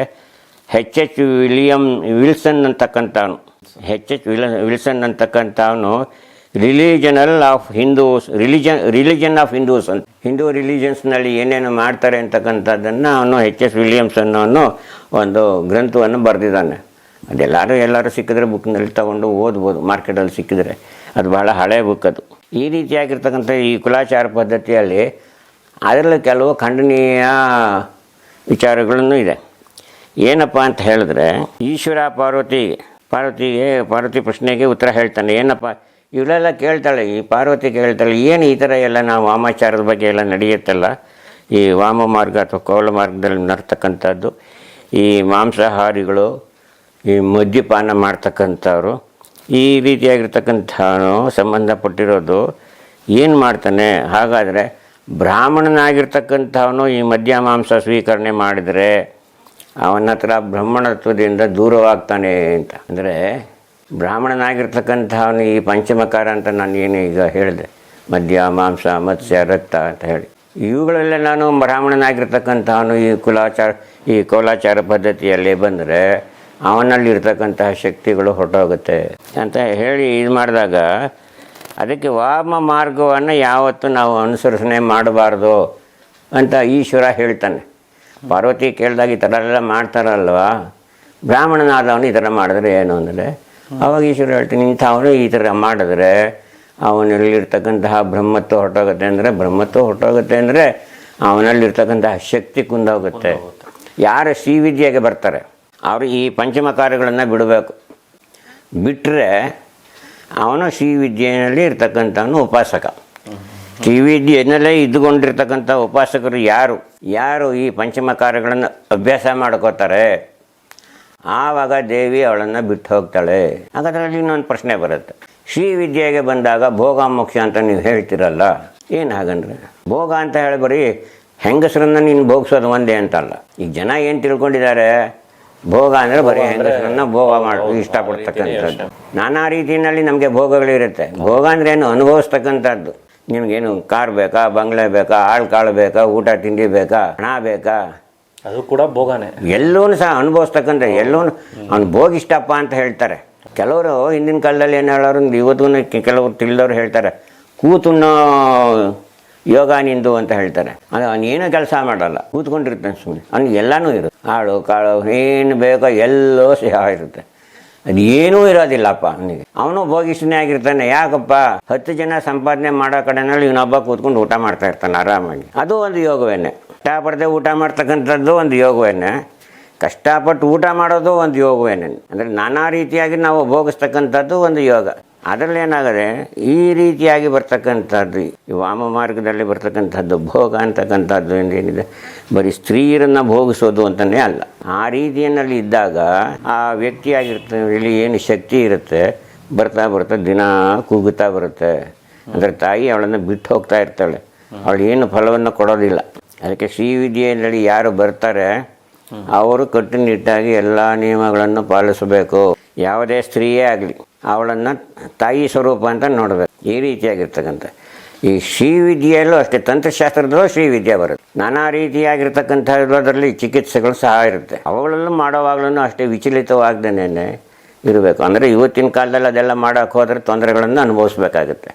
ಹೆಚ್ ಎಚ್ ವಿಲಿಯಂ ವಿಲ್ಸನ್ ಅಂತಕ್ಕಂಥವನು. ಹೆಚ್ ಎಚ್ ವಿಲ Wilson ಅಂತಕ್ಕಂಥವನು religional of Hindus religion religion of Hindus ಅಂತ. ಹಿಂದೂ ರಿಲಿಜನ್ಸ್ನಲ್ಲಿ ಏನೇನು ಮಾಡ್ತಾರೆ ಅಂತಕ್ಕಂಥದ್ದನ್ನು ಅವನು ಎಚ್ ಎಸ್ ವಿಲಿಯಮ್ಸ್ ಅನ್ನೋನು ಒಂದು ಗ್ರಂಥವನ್ನು ಬರೆದಿದ್ದಾನೆ. ಅದೆಲ್ಲರೂ ಎಲ್ಲರೂ ಸಿಕ್ಕಿದ್ರೆ ಬುಕ್ನಲ್ಲಿ ತಗೊಂಡು ಓದ್ಬೋದು ಮಾರ್ಕೆಟಲ್ಲಿ ಸಿಕ್ಕಿದ್ರೆ. ಅದು ಬಹಳ ಹಳೆ ಬುಕ್ ಅದು. ಈ ರೀತಿಯಾಗಿರ್ತಕ್ಕಂಥ ಈ ಕುಲಾಚಾರ ಪದ್ಧತಿಯಲ್ಲಿ ಅದರಲ್ಲಿ ಕೆಲವು ಖಂಡನೀಯ ವಿಚಾರಗಳನ್ನು ಇದೆ. ಏನಪ್ಪ ಅಂತ ಹೇಳಿದ್ರೆ ಈಶ್ವರ ಪಾರ್ವತಿ, ಪಾರ್ವತಿಗೆ, ಪಾರ್ವತಿ ಪ್ರಶ್ನೆಗೆ ಉತ್ತರ ಹೇಳ್ತಾನೆ. ಏನಪ್ಪ? ಇವಳೆಲ್ಲ ಕೇಳ್ತಾಳೆ, ಈ ಪಾರ್ವತಿ ಕೇಳ್ತಾಳೆ, ಏನು ಈ ಥರ ಎಲ್ಲ ನಾವು ವಾಮಾಚಾರದ ಬಗ್ಗೆ ಎಲ್ಲ ನಡೆಯುತ್ತಲ್ಲ? ಈ ವಾಮ ಮಾರ್ಗ ಅಥವಾ ಕೋಲ ಮಾರ್ಗದಲ್ಲಿ ನಡ್ತಕ್ಕಂಥದ್ದು, ಈ ಮಾಂಸಾಹಾರಿಗಳು, ಈ ಮದ್ಯಪಾನ ಮಾಡ್ತಕ್ಕಂಥವ್ರು, ಈ ರೀತಿಯಾಗಿರ್ತಕ್ಕಂಥ ಸಂಬಂಧಪಟ್ಟಿರೋದು ಏನು ಮಾಡ್ತಾನೆ? ಹಾಗಾದರೆ ಬ್ರಾಹ್ಮಣನಾಗಿರ್ತಕ್ಕಂಥವನು ಈ ಮದ್ಯ ಮಾಂಸ ಸ್ವೀಕರಣೆ ಮಾಡಿದರೆ ಅವನ ಹತ್ರ ಬ್ರಹ್ಮಣತ್ವದಿಂದ ದೂರವಾಗ್ತಾನೆ ಅಂತ. ಅಂದರೆ ಬ್ರಾಹ್ಮಣನಾಗಿರ್ತಕ್ಕಂಥವನು ಈ ಪಂಚಮಕಾರ ಅಂತ ನಾನು ಏನು ಈಗ ಹೇಳಿದೆ. ಮದ್ಯ, ಮಾಂಸ, ಮತ್ಸ್ಯ, ರಕ್ತ ಅಂತ ಹೇಳಿ. ಇವುಗಳೆಲ್ಲ ನಾನು ಬ್ರಾಹ್ಮಣನಾಗಿರ್ತಕ್ಕಂಥವನು ಈ ಕುಲಾಚಾರ, ಈ ಕೋಲಾಚಾರ ಪದ್ಧತಿಯಲ್ಲಿ ಬಂದರೆ ಅವನಲ್ಲಿರ್ತಕ್ಕಂತಹ ಶಕ್ತಿಗಳು ಹೊರಟೋಗುತ್ತೆ ಅಂತ ಹೇಳಿ ಇದು ಮಾಡಿದಾಗ ಅದಕ್ಕೆ ವಾಮ ಮಾರ್ಗವನ್ನು ಯಾವತ್ತೂ ನಾವು ಅನುಸರಿಸಣೆ ಮಾಡಬಾರ್ದು ಅಂತ ಈಶ್ವರ ಹೇಳ್ತಾನೆ. ಪಾರ್ವತಿ ಕೇಳಿದಾಗ ಈ ಥರ ಎಲ್ಲ ಮಾಡ್ತಾರಲ್ವಾ? ಬ್ರಾಹ್ಮಣನಾದವನು ಈ ಥರ ಮಾಡಿದ್ರೆ ಏನು ಅಂದರೆ ಅವಾಗ ಈಶ್ವರ ಹೇಳ್ತೀನಿ ಇಂಥವನು ಈ ಥರ ಮಾಡಿದ್ರೆ ಅವನಲ್ಲಿರ್ತಕ್ಕಂತಹ ಬ್ರಹ್ಮತ್ವ ಹೊರಟೋಗುತ್ತೆ ಅಂದರೆ ಬ್ರಹ್ಮತ್ವ ಹೊರಟೋಗುತ್ತೆ ಅಂದರೆ ಅವನಲ್ಲಿರ್ತಕ್ಕಂತಹ ಶಕ್ತಿ ಕುಂದೋಗುತ್ತೆ. ಯಾರು ಶ್ರೀವಿದ್ಯೆಗೆ ಬರ್ತಾರೆ ಅವರು ಈ ಪಂಚಮ ಕಾರ್ಯಗಳನ್ನು ಬಿಡಬೇಕು. ಬಿಟ್ಟರೆ ಅವನು ಶ್ರೀವಿದ್ಯೆಯಲ್ಲಿ ಇರ್ತಕ್ಕಂಥವನು ಉಪಾಸಕ. ಶ್ರೀವಿದ್ಯೆಯಲ್ಲೇ ಇದ್ದುಕೊಂಡಿರ್ತಕ್ಕಂಥ ಉಪಾಸಕರು ಯಾರು? ಯಾರು ಈ ಪಂಚಮ ಕಾರ್ಯಗಳನ್ನು ಅಭ್ಯಾಸ ಮಾಡ್ಕೋತಾರೆ? ಆವಾಗ ದೇವಿ ಅವಳನ್ನು ಬಿಟ್ಟು ಹೋಗ್ತಾಳೆ. ಹಾಗಾದ್ರೆ ಇನ್ನೊಂದು ಪ್ರಶ್ನೆ ಬರುತ್ತೆ. ಶ್ರೀವಿದ್ಯೆಗೆ ಬಂದಾಗ ಭೋಗ ಮೋಕ್ಷ ಅಂತ ನೀವು ಹೇಳ್ತಿರಲ್ಲ ಏನು ಹಾಗಂದ್ರೆ? ಭೋಗ ಅಂತ ಹೇಳಿ ಬರೀ ಹೆಂಗಸರನ್ನ ನೀನು ಭೋಗಿಸೋದು ಒಂದೇ ಅಂತಲ್ಲ. ಈಗ ಜನ ಏನು ತಿಳ್ಕೊಂಡಿದ್ದಾರೆ? ಭೋಗ ಅಂದರೆ ಬರೀ ಹೆಂಗಸರನ್ನ ಭೋಗ ಮಾಡಿ ಇಷ್ಟಪಡ್ತಕ್ಕಂಥದ್ದು. ನಾನಾ ರೀತಿಯಲ್ಲಿ ನಮಗೆ ಭೋಗಗಳಿರುತ್ತೆ ಭೋಗ ಅಂದರೆ ಏನು? ಅನುಭವಿಸ್ತಕ್ಕಂಥದ್ದು. ನಿಮಗೇನು ಕಾರ್ ಬೇಕಾ? ಬಂಗ್ಲೆ ಬೇಕಾ? ಆಳು ಕಾಳು ಬೇಕಾ? ಊಟ ತಿಂಡಿ ಬೇಕಾ? ಹಣ ಬೇಕಾ? ಅದು ಕೂಡ ಭೋಗನೇ. ಎಲ್ಲೂ ಸಹ ಅನುಭವಿಸ್ತಕ್ಕಂಥ ಎಲ್ಲೂ ಅವ್ನು ಭೋಗಿಷ್ಟಪ್ಪ ಅಂತ ಹೇಳ್ತಾರೆ. ಕೆಲವರು ಹಿಂದಿನ ಕಾಲದಲ್ಲಿ ಏನು ಹೇಳೋರು ಇವತ್ತು ಕೆಲವರು ತಿಳಿದವರು ಹೇಳ್ತಾರೆ, ಕೂತುಣ್ಣೋ ಯೋಗ ನಿಂದು ಅಂತ ಹೇಳ್ತಾರೆ. ಅದು ಅವ್ನು ಏನೂ ಕೆಲಸ ಮಾಡಲ್ಲ. ಕೂತ್ಕೊಂಡಿರ್ತಾನೆ ಸುಮ್ಮನೆ ಅವ್ನು ಎಲ್ಲನೂ ಇರುತ್ತೆ. ಆಳು ಕಾಳು, ಏನು ಬೇಕೋ ಎಲ್ಲೋ ಸಿಹ ಇರುತ್ತೆ. ಅದು ಏನೂ ಇರೋದಿಲ್ಲಪ್ಪ ಅವನಿಗೆ. ಅವನು ಭೋಗಿಷ್ಟನೇ ಆಗಿರ್ತಾನೆ. ಯಾಕಪ್ಪ? ಹತ್ತು ಜನ ಸಂಪಾದನೆ ಮಾಡೋ ಕಡೆನಲ್ಲಿ ಇವನೊಬ್ಬ ಕೂತ್ಕೊಂಡು ಊಟ ಮಾಡ್ತಾ ಇರ್ತಾನೆ ಆರಾಮಾಗಿ. ಅದು ಒಂದು ಯೋಗವೇನೆ. ಕಷ್ಟಪಡದೆ ಊಟ ಮಾಡ್ತಕ್ಕಂಥದ್ದು ಒಂದು ಯೋಗವೇನೆ? ಕಷ್ಟಪಟ್ಟು ಊಟ ಮಾಡೋದು ಒಂದು ಯೋಗವೇನೆ? ಅಂದರೆ ನಾನಾ ರೀತಿಯಾಗಿ ನಾವು ಭೋಗಿಸ್ತಕ್ಕಂಥದ್ದು ಒಂದು ಯೋಗ. ಅದರಲ್ಲಿ ಏನಾಗದೆ ಈ ರೀತಿಯಾಗಿ ಬರ್ತಕ್ಕಂಥದ್ದು, ಈ ವಾಮ ಮಾರ್ಗದಲ್ಲಿ ಬರ್ತಕ್ಕಂಥದ್ದು, ಭೋಗ ಅಂತಕ್ಕಂಥದ್ದು ಏನಿದೆ? ಬರೀ ಸ್ತ್ರೀಯರನ್ನು ಭೋಗಿಸೋದು ಅಂತಲೇ ಅಲ್ಲ. ಆ ರೀತಿಯಲ್ಲಿ ಇದ್ದಾಗ ಆ ವ್ಯಕ್ತಿಯಾಗಿರ್ತ ಇಲ್ಲಿ ಏನು ಶಕ್ತಿ ಇರುತ್ತೆ? ಬರ್ತಾ ಬರ್ತಾ ದಿನ ಕೂಗುತ್ತಾ ಬರುತ್ತೆ. ಅಂದರೆ ತಾಯಿ ಅವಳನ್ನು ಬಿಟ್ಟು ಹೋಗ್ತಾ ಇರ್ತಾಳೆ. ಅವಳು ಏನು ಫಲವನ್ನು ಕೊಡೋದಿಲ್ಲ. ಅದಕ್ಕೆ ಶ್ರೀವಿದ್ಯೆಯಲ್ಲಿ ಯಾರು ಬರ್ತಾರೆ, ಅವರು ಕಟ್ಟುನಿಟ್ಟಾಗಿ ಎಲ್ಲ ನಿಯಮಗಳನ್ನು ಪಾಲಿಸಬೇಕು. ಯಾವುದೇ ಸ್ತ್ರೀಯೇ ಆಗಲಿ, ಅವಳನ್ನು ತಾಯಿ ಸ್ವರೂಪ ಅಂತ ನೋಡಬೇಕು. ಈ ರೀತಿಯಾಗಿರ್ತಕ್ಕಂಥ, ಈ ಶ್ರೀವಿದ್ಯೆಯಲ್ಲೂ ಅಷ್ಟೇ, ತಂತ್ರಶಾಸ್ತ್ರದಲ್ಲೂ ಶ್ರೀವಿದ್ಯೆ ಬರುತ್ತೆ. ನಾನಾ ರೀತಿಯಾಗಿರ್ತಕ್ಕಂಥದ್ರಲ್ಲಿ ಚಿಕಿತ್ಸೆಗಳು ಸಹ ಇರುತ್ತೆ. ಅವುಗಳಲ್ಲೂ ಮಾಡೋವಾಗಲೂ ಅಷ್ಟೇ ವಿಚಲಿತವಾಗ್ದೇನೆ ಇರಬೇಕು. ಅಂದರೆ ಇವತ್ತಿನ ಕಾಲದಲ್ಲಿ ಅದೆಲ್ಲ ಮಾಡೋಕೆ ಹೋದರೆ ತೊಂದರೆಗಳನ್ನು ಅನುಭವಿಸ್ಬೇಕಾಗುತ್ತೆ.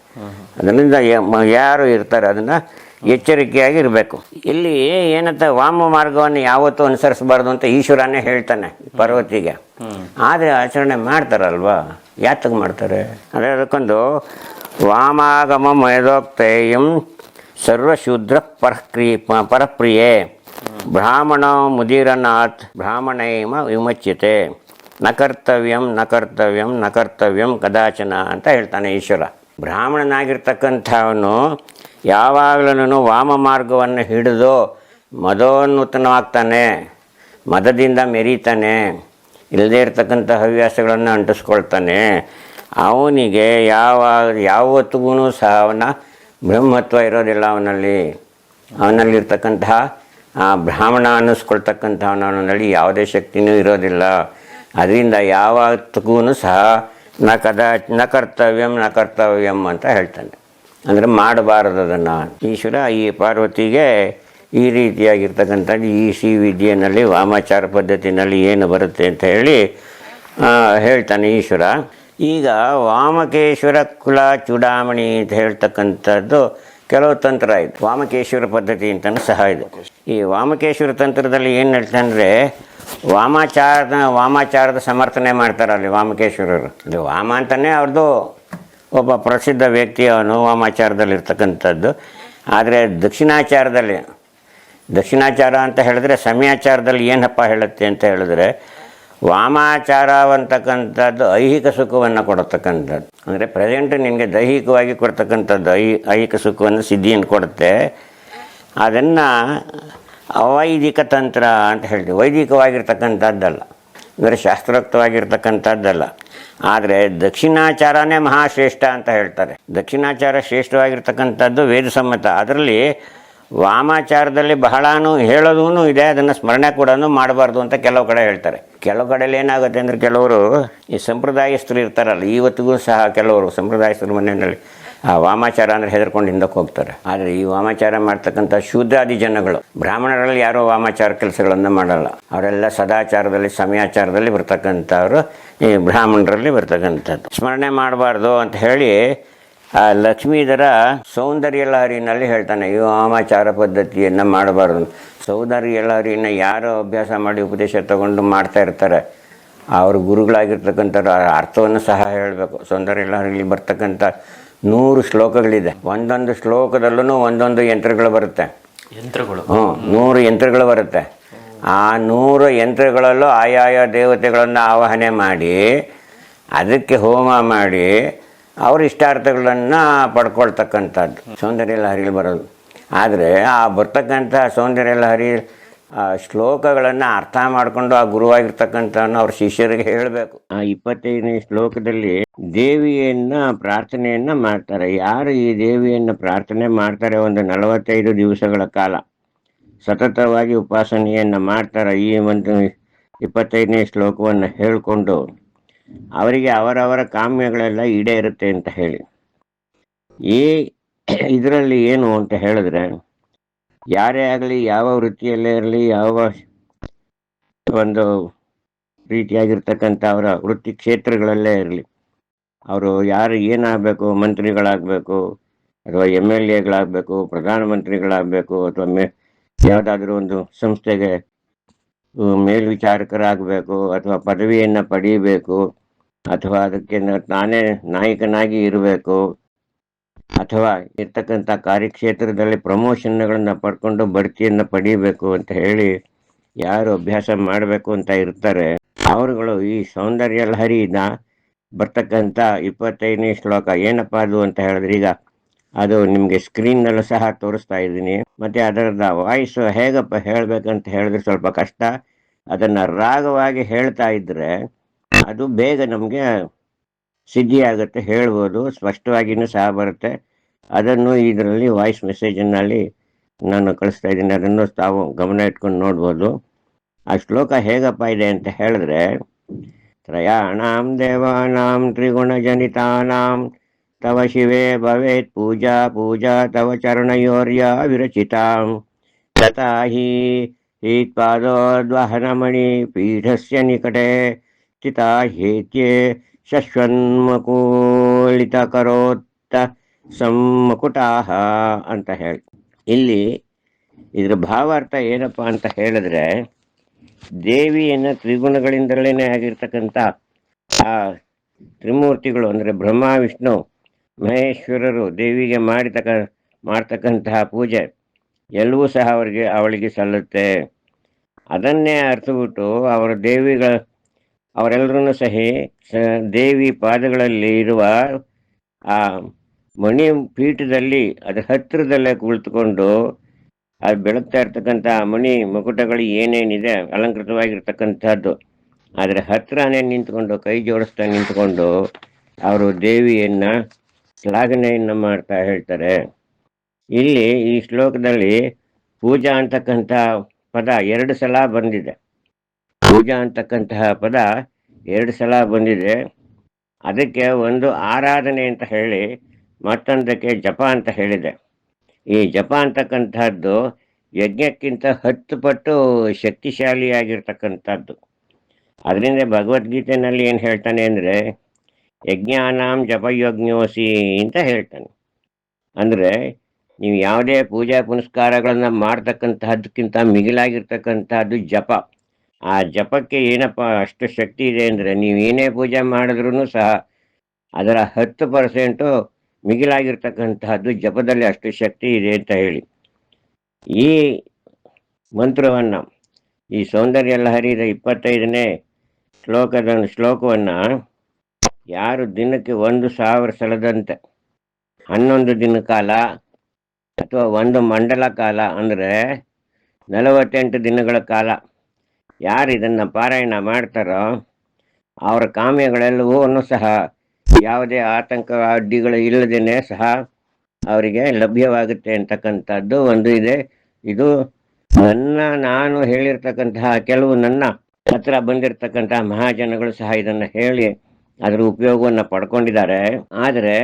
ಅದರಿಂದ ಯಾರು ಇರ್ತಾರೆ, ಅದನ್ನು ಎಚ್ಚರಿಕೆಯಾಗಿ ಇರಬೇಕು ಇಲ್ಲಿ ಏನಂತ ವಾಮ ಮಾರ್ಗವನ್ನು ಯಾವತ್ತೂ ಅನುಸರಿಸಬಾರ್ದು ಅಂತ ಈಶ್ವರನೇ ಹೇಳ್ತಾನೆ ಪರ್ವತಿಗೆ. ಆದರೆ ಆಚರಣೆ ಮಾಡ್ತಾರಲ್ವಾ? ಯಾತಕ್ಕೆ ಮಾಡ್ತಾರೆ? ಅಂದರೆ ಅದಕ್ಕೊಂದು ವಾಮಾಗಮ ಮೇದೋಕ್ತೇಯಂ ಸರ್ವಶೂದ್ರ ಪರಕ್ರಿ ಪರಪ್ರಿಯೆ. ಬ್ರಾಹ್ಮಣ ಮುದಿರನಾಥ್ ಬ್ರಾಹ್ಮಣೇಮ ವಿಮಚ್ಯತೆ. ನ ಕರ್ತವ್ಯಂ ನ ಕರ್ತವ್ಯಂ ನ ಕರ್ತವ್ಯಂ ಕದಾಚನ ಅಂತ ಹೇಳ್ತಾನೆ ಈಶ್ವರ. ಬ್ರಾಹ್ಮಣನಾಗಿರ್ತಕ್ಕಂಥವನು ಯಾವಾಗಲೂ ವಾಮ ಮಾರ್ಗವನ್ನು ಹಿಡಿದು ಮದೋನ್ನುತನವಾಗ್ತಾನೆ, ಮದದಿಂದ ಮೆರೀತಾನೆ, ಇಲ್ಲದೇ ಇರತಕ್ಕಂಥ ಹವ್ಯಾಸಗಳನ್ನು ಅಂಟಿಸ್ಕೊಳ್ತಾನೆ. ಅವನಿಗೆ ಯಾವ, ಯಾವತ್ತಿಗೂ ಸಹ ಅವನ ಬ್ರಹ್ಮತ್ವ ಇರೋದಿಲ್ಲ ಅವನಲ್ಲಿ. ಅವನಲ್ಲಿರ್ತಕ್ಕಂತಹ ಆ ಬ್ರಾಹ್ಮಣ ಅನ್ನಿಸ್ಕೊಳ್ತಕ್ಕಂಥವನಲ್ಲಿ ಯಾವುದೇ ಶಕ್ತಿನೂ ಇರೋದಿಲ್ಲ. ಅದರಿಂದ ಯಾವತ್ತಿಗೂ ಸಹ ನ ಕದ, ನ ಕರ್ತವ್ಯಂ ನ ಕರ್ತವ್ಯಂ ಅಂತ ಹೇಳ್ತಾನೆ. ಅಂದರೆ ಮಾಡಬಾರದು ಅದನ್ನು ಈಶ್ವರ ಈ ಪಾರ್ವತಿಗೆ ಈ ರೀತಿಯಾಗಿರ್ತಕ್ಕಂಥದ್ದು ಈ ಸಿ ವಿದ್ಯೆಯಲ್ಲಿ ವಾಮಾಚಾರ ಪದ್ಧತಿನಲ್ಲಿ ಏನು ಬರುತ್ತೆ ಅಂತ ಹೇಳಿ ಹೇಳ್ತಾನೆ ಈಶ್ವರ. ಈಗ ವಾಮಕೇಶ್ವರ ಕುಲ ಚುಡಾವಣಿ ಅಂತ ಹೇಳ್ತಕ್ಕಂಥದ್ದು ಕೆಲವು ತಂತ್ರ ಆಯಿತು ವಾಮಕೇಶ್ವರ ಪದ್ಧತಿ ಅಂತಲೂ ಸಹ ಇದೆ. ಈ ವಾಮಕೇಶ್ವರ ತಂತ್ರದಲ್ಲಿ ಏನು ಹೇಳ್ತಾನೆ ವಾಮಾಚಾರದ ವಾಮಾಚಾರದ ಸಮರ್ಥನೆ ಮಾಡ್ತಾರೆ ಅಲ್ಲಿ ವಾಮಕೇಶ್ವರರು ವಾಮ ಅಂತಲೇ ಅವ್ರದ್ದು ಒಬ್ಬ ಪ್ರಸಿದ್ಧ ವ್ಯಕ್ತಿ ಅವನು ವಾಮಾಚಾರದಲ್ಲಿರ್ತಕ್ಕಂಥದ್ದು. ಆದರೆ ದಕ್ಷಿಣಾಚಾರದಲ್ಲಿ, ದಕ್ಷಿಣಾಚಾರ ಅಂತ ಹೇಳಿದ್ರೆ ಸಮಯಾಚಾರದಲ್ಲಿ ಏನಪ್ಪ ಹೇಳುತ್ತೆ ಅಂತ ಹೇಳಿದ್ರೆ ವಾಮಾಚಾರ ಅಂತಕ್ಕಂಥದ್ದು ಐಹಿಕ ಸುಖವನ್ನು ಕೊಡತಕ್ಕಂಥದ್ದು. ಅಂದರೆ ಪ್ರೆಸೆಂಟ್ ನಿನಗೆ ದೈಹಿಕವಾಗಿ ಕೊಡ್ತಕ್ಕಂಥದ್ದು ಐ, ಐಹಿಕ ಸುಖವನ್ನು ಸಿದ್ಧಿಯನ್ನು ಕೊಡುತ್ತೆ. ಅದನ್ನು ಅವೈದಿಕ ತಂತ್ರ ಅಂತ ಹೇಳ್ತೀವಿ. ವೈದಿಕವಾಗಿರ್ತಕ್ಕಂಥದ್ದಲ್ಲ. ಅಂದರೆ ಶಾಸ್ತ್ರೋಕ್ತವಾಗಿರ್ತಕ್ಕಂಥದ್ದಲ್ಲ. ಆದರೆ ದಕ್ಷಿಣಾಚಾರನೇ ಮಹಾಶ್ರೇಷ್ಠ ಅಂತ ಹೇಳ್ತಾರೆ. ದಕ್ಷಿಣಾಚಾರ ಶ್ರೇಷ್ಠವಾಗಿರ್ತಕ್ಕಂಥದ್ದು ವೇದಸಮ್ಮತ ಅದರಲ್ಲಿ ವಾಮಾಚಾರದಲ್ಲಿ ಬಹಳನೂ ಹೇಳೋದೂ ಇದೆ, ಅದನ್ನು ಸ್ಮರಣೆ ಕೂಡ ಮಾಡಬಾರ್ದು ಅಂತ ಕೆಲವು ಕಡೆ ಹೇಳ್ತಾರೆ. ಕೆಲವು ಕಡೆಯಲ್ಲಿ ಏನಾಗುತ್ತೆ ಅಂದರೆ ಕೆಲವರು ಈ ಸಂಪ್ರದಾಯಸ್ಥರು ಇರ್ತಾರಲ್ಲ ಇವತ್ತಿಗೂ ಸಹ ಕೆಲವರು ಸಂಪ್ರದಾಯಸ್ಥರು ಮನೆಯಲ್ಲಿ ಆ ವಾಮಾಚಾರ ಅಂದರೆ ಹೆದರ್ಕೊಂಡು ಹಿಂದಕ್ಕೆ ಹೋಗ್ತಾರೆ. ಆದರೆ ಈ ವಾಮಾಚಾರ ಮಾಡ್ತಕ್ಕಂಥ ಶೂದ್ರಾದಿ ಜನಗಳು ಬ್ರಾಹ್ಮಣರಲ್ಲಿ ಯಾರೋ ವಾಮಾಚಾರ ಕೆಲಸಗಳನ್ನು ಮಾಡಲ್ಲ. ಅವರೆಲ್ಲ ಸದಾಚಾರದಲ್ಲಿ, ಸಮಯಾಚಾರದಲ್ಲಿ ಬರ್ತಕ್ಕಂಥವ್ರು, ಈ ಬ್ರಾಹ್ಮಣರಲ್ಲಿ ಬರ್ತಕ್ಕಂಥದ್ದು. ಸ್ಮರಣೆ ಮಾಡಬಾರ್ದು ಅಂತ ಹೇಳಿ ಆ ಲಕ್ಷ್ಮೀಧರ ಸೌಂದರ್ಯ ಲಹರಿನಲ್ಲಿ ಹೇಳ್ತಾನೆ, ಈ ವಾಮಾಚಾರ ಪದ್ಧತಿಯನ್ನು ಮಾಡಬಾರ್ದು. ಸೌಂದರ್ಯ ಲಹರಿನ ಯಾರು ಅಭ್ಯಾಸ ಮಾಡಿ ಉಪದೇಶ ತಗೊಂಡು ಮಾಡ್ತಾ ಇರ್ತಾರೆ? ಅವರು ಗುರುಗಳಾಗಿರ್ತಕ್ಕಂಥವ್ರು ಅರ್ಥವನ್ನು ಸಹ ಹೇಳಬೇಕು. ಸೌಂದರ್ಯ ಲಹರಿಲಿ ಬರ್ತಕ್ಕಂಥ ನೂರು ಶ್ಲೋಕಗಳಿದೆ. ಒಂದೊಂದು ಶ್ಲೋಕದಲ್ಲೂ ಒಂದೊಂದು ಯಂತ್ರಗಳು ಬರುತ್ತೆ. ಯಂತ್ರಗಳು. ಹ್ಞೂ ನೂರು ಯಂತ್ರಗಳು ಬರುತ್ತೆ. ಆ ನೂರು ಯಂತ್ರಗಳಲ್ಲೂ ಆಯಾಯ ದೇವತೆಗಳನ್ನು ಆವಾಹನೆ ಮಾಡಿ ಅದಕ್ಕೆ ಹೋಮ ಮಾಡಿ ಅವ್ರ ಇಷ್ಟಾರ್ಥಗಳನ್ನು ಪಡ್ಕೊಳ್ತಕ್ಕಂಥದ್ದು. ಸೌಂದರ್ಯ ಲಹರಿಲಿ ಬರೋದು. ಆದರೆ ಆ ಬರ್ತಕ್ಕಂಥ ಸೌಂದರ್ಯ ಲಹರಿ ಆ ಶ್ಲೋಕಗಳನ್ನು ಅರ್ಥ ಮಾಡಿಕೊಂಡು ಆ ಗುರುವಾಗಿರ್ತಕ್ಕಂಥವನ್ನ ಅವ್ರ ಶಿಷ್ಯರಿಗೆ ಹೇಳಬೇಕು. ಆ ಇಪ್ಪತ್ತೈದನೇ ಶ್ಲೋಕದಲ್ಲಿ ದೇವಿಯನ್ನ ಪ್ರಾರ್ಥನೆಯನ್ನ ಮಾಡ್ತಾರೆ. ಯಾರು ಈ ದೇವಿಯನ್ನ ಪ್ರಾರ್ಥನೆ ಮಾಡ್ತಾರೆ ಒಂದು ನಲವತ್ತೈದು ದಿವಸಗಳ ಕಾಲ? ಸತತವಾಗಿ ಉಪಾಸನೆಯನ್ನ ಮಾಡ್ತಾರೆ ಈ ಒಂದು ಇಪ್ಪತ್ತೈದನೇ ಶ್ಲೋಕವನ್ನು ಹೇಳಿಕೊಂಡು ಅವರಿಗೆ ಅವರವರ ಕಾಮ್ಯಗಳೆಲ್ಲ ಈಡೇರುತ್ತೆ ಅಂತ ಹೇಳಿ. ಈ ಇದರಲ್ಲಿ ಏನು ಅಂತ ಹೇಳಿದ್ರೆ ಯಾರೇ ಆಗಲಿ, ಯಾವ ವೃತ್ತಿಯಲ್ಲೇ ಇರಲಿ, ಯಾವ ಒಂದು ರೀತಿಯಾಗಿರ್ತಕ್ಕಂಥ ಅವರ ವೃತ್ತಿ ಕ್ಷೇತ್ರಗಳಲ್ಲೇ ಇರಲಿ, ಅವರು ಯಾರು ಏನಾಗಬೇಕು, ಮಂತ್ರಿಗಳಾಗಬೇಕು, ಅಥವಾ ಎಂ ಎಲ್ ಎಗಳಾಗಬೇಕು, ಪ್ರಧಾನಮಂತ್ರಿಗಳಾಗಬೇಕು, ಅಥವಾ ಮೇ, ಯಾವುದಾದ್ರೂ ಒಂದು ಸಂಸ್ಥೆಗೆ ಮೇಲ್ವಿಚಾರಕರಾಗಬೇಕು, ಅಥವಾ ಪದವಿಯನ್ನು ಪಡೀಬೇಕು, ಅಥವಾ ಅದಕ್ಕೆ ತಾನೇ ನಾಯಕನಾಗಿ ಇರಬೇಕು ಅಥವಾ ಇರ್ತಕ್ಕಂಥ ಕಾರ್ಯಕ್ಷೇತ್ರದಲ್ಲಿ ಪ್ರಮೋಷನ್ಗಳನ್ನು ಪಡ್ಕೊಂಡು ಬಡ್ತಿಯನ್ನು ಪಡೀಬೇಕು ಅಂತ ಹೇಳಿ ಯಾರು ಅಭ್ಯಾಸ ಮಾಡಬೇಕು ಅಂತ ಇರ್ತಾರೆ, ಅವರುಗಳು ಈ ಸೌಂದರ್ಯ ಲಹರಿಯಿಂದ ಬರ್ತಕ್ಕಂಥ ಇಪ್ಪತ್ತೈದನೇ ಶ್ಲೋಕ ಏನಪ್ಪ ಅದು ಅಂತ ಹೇಳಿದ್ರೆ ಈಗ ಅದು ನಿಮಗೆ ಸ್ಕ್ರೀನ್ನಲ್ಲೂ ಸಹ ತೋರಿಸ್ತಾ ಇದ್ದೀನಿ. ಮತ್ತು ಅದರದ ವಾಯ್ಸ್ ಹೇಗಪ್ಪ ಹೇಳಬೇಕಂತ ಹೇಳಿದ್ರೆ ಸ್ವಲ್ಪ ಕಷ್ಟ. ಅದನ್ನು ರಾಗವಾಗಿ ಹೇಳ್ತಾ ಇದ್ದರೆ ಅದು ಬೇಗ ನಮಗೆ ಸಿದ್ಧಿ ಆಗುತ್ತೆ ಹೇಳ್ಬೋದು ಸ್ಪಷ್ಟವಾಗಿಯೂ ಸಹ ಬರುತ್ತೆ. ಅದನ್ನು ಇದರಲ್ಲಿ ವಾಯ್ಸ್ ಮೆಸೇಜನ್ನಲ್ಲಿ ನಾನು ಕಳಿಸ್ತಾ ಇದ್ದೀನಿ. ಅದನ್ನು ತಾವು ಗಮನ ಇಟ್ಕೊಂಡು ನೋಡ್ಬೋದು. ಆ ಶ್ಲೋಕ ಹೇಗಪ್ಪ ಇದೆ ಅಂತ ಹೇಳಿದ್ರೆ, ತ್ರಯಾಣಾಂ ದೇವಾನಾಂ ತ್ರಿಗುಣಜನಿತಾನಾಂ ತವ ಶಿವೇ ಭವೇತ್ ಪೂಜಾ ಪೂಜಾ ತವ ಚರಣಯೋರ್ಯ ವಿರಚಿತಾಂ. ತಥಾ ಹಿ ಹೀತ್ಪಾದೋದ್ವಹನಮಣಿ ಪೀಠಸ್ಯ ನಿಕಟೆ ಚಿತಾ ಹೇತ್ಯೆ ಶಶ್ವನ್ಮಕೂಲಿತಕರೋತ್ತ ಸಮ್ಮಕುಟಾಹ ಅಂತ ಹೇಳಿ. ಇಲ್ಲಿ ಇದರ ಭಾವಾರ್ಥ ಏನಪ್ಪ ಅಂತ ಹೇಳಿದ್ರೆ ದೇವಿಯನ್ನು ತ್ರಿಗುಣಗಳಿಂದಲೇ ಆಗಿರ್ತಕ್ಕಂಥ ಆ ತ್ರಿಮೂರ್ತಿಗಳು ಅಂದರೆ ಬ್ರಹ್ಮ, ವಿಷ್ಣು, ಮಹೇಶ್ವರರು ದೇವಿಗೆ ಮಾಡಿತಕ್ಕ ಮಾಡ್ತಕ್ಕಂತಹ ಪೂಜೆ ಎಲ್ಲವೂ ಸಹ ಅವರಿಗೆ ಅವಳಿಗೆ ಸಲ್ಲುತ್ತೆ. ಅದನ್ನೇ ಅರ್ಥಬಿಟ್ಟು ಅವರ ದೇವಿಗಳ ಅವರೆಲ್ಲರೂ ಸಹಿ ದೇವಿ ಪಾದಗಳಲ್ಲಿ ಇರುವ ಆ ಮಣಿ ಪೀಠದಲ್ಲಿ, ಅದರ ಹತ್ತಿರದಲ್ಲೇ ಕುಳಿತುಕೊಂಡು ಅದು ಬೆಳಗ್ತಾ ಇರ್ತಕ್ಕಂಥ ಮಣಿ ಮುಕುಟಗಳು ಏನೇನಿದೆ ಅಲಂಕೃತವಾಗಿರ್ತಕ್ಕಂಥದ್ದು. ಅದರ ಹತ್ರನೇ ನಿಂತ್ಕೊಂಡು, ಕೈ ಜೋಡಿಸ್ತಾ ನಿಂತ್ಕೊಂಡು ಅವರು ದೇವಿಯನ್ನ ಶ್ಲಾಘನೆಯನ್ನು ಮಾಡ್ತಾ ಹೇಳ್ತಾರೆ. ಇಲ್ಲಿ ಈ ಶ್ಲೋಕದಲ್ಲಿ ಪೂಜಾ ಅಂತಕ್ಕಂಥ ಪದ ಎರಡು ಸಲ ಬಂದಿದೆ. ಪೂಜಾ ಅಂತಕ್ಕಂತಹ ಪದ ಎರಡು ಸಲ ಬಂದಿದೆ. ಅದಕ್ಕೆ ಒಂದು ಆರಾಧನೆ ಅಂತ ಹೇಳಿ ಮತ್ತೊಂದಕ್ಕೆ ಜಪ ಅಂತ ಹೇಳಿದೆ. ಈ ಜಪ ಅಂತಕ್ಕಂಥದ್ದು ಯಜ್ಞಕ್ಕಿಂತ ಹತ್ತು ಪಟ್ಟು ಶಕ್ತಿಶಾಲಿಯಾಗಿರ್ತಕ್ಕಂಥದ್ದು. ಅದರಿಂದ ಭಗವದ್ಗೀತೆಯಲ್ಲಿ ಏನು ಹೇಳ್ತಾನೆ ಅಂದರೆ, ಯಜ್ಞಾನಾಂ ಜಪಯಜ್ಞೋಸಿ ಅಂತ ಹೇಳ್ತಾನೆ. ಅಂದರೆ ನೀವು ಯಾವುದೇ ಪೂಜಾ ಪುನಸ್ಕಾರಗಳನ್ನು ಮಾಡ್ತಕ್ಕಂತಹದ್ದಕ್ಕಿಂತ ಮಿಗಿಲಾಗಿರ್ತಕ್ಕಂಥದ್ದು ಜಪ. ಆ ಜಪಕ್ಕೆ ಏನಪ್ಪ ಅಷ್ಟು ಶಕ್ತಿ ಇದೆ ಅಂದರೆ ನೀವು ಏನೇ ಪೂಜೆ ಮಾಡಿದ್ರೂ ಸಹ ಅದರ ಹತ್ತು ಪರ್ಸೆಂಟು ಮಿಗಿಲಾಗಿರ್ತಕ್ಕಂತಹದ್ದು ಜಪದಲ್ಲಿ ಅಷ್ಟು ಶಕ್ತಿ ಇದೆ ಅಂತ ಹೇಳಿ. ಈ ಮಂತ್ರವನ್ನು, ಈ ಸೌಂದರ್ಯ ಲಹರಿದ ಇಪ್ಪತ್ತೈದನೇ ಶ್ಲೋಕದ ಶ್ಲೋಕವನ್ನು ಯಾರು ದಿನಕ್ಕೆ ಒಂದು ಸಾವಿರ ಸಲದಂತೆ, ಹನ್ನೊಂದು ದಿನ ಕಾಲ ಅಥವಾ ಒಂದು ಮಂಡಲ ಕಾಲ ಅಂದರೆ ನಲವತ್ತೆಂಟು ದಿನಗಳ ಕಾಲ ಯಾರು ಇದನ್ನು ಪಾರಾಯಣ ಮಾಡ್ತಾರೋ ಅವರ ಕಾಮ್ಯಗಳೆಲ್ಲವೂ ಸಹ ಯಾವುದೇ ಆತಂಕ ಅಡ್ಡಿಗಳು ಇಲ್ಲದೇ ಸಹ ಅವರಿಗೆ ಲಭ್ಯವಾಗುತ್ತೆ ಅಂತಕ್ಕಂಥದ್ದು ಒಂದು ಇದೆ. ಇದು ನನ್ನ ನಾನು ಹೇಳಿರ್ತಕ್ಕಂತಹ ಕೆಲವು ನನ್ನ ಹತ್ರ ಬಂದಿರತಕ್ಕಂತಹ ಮಹಾಜನಗಳು ಸಹ ಇದನ್ನು ಹೇಳಿ ಅದರ ಉಪಯೋಗವನ್ನು ಪಡ್ಕೊಂಡಿದ್ದಾರೆ. ಆದರೆ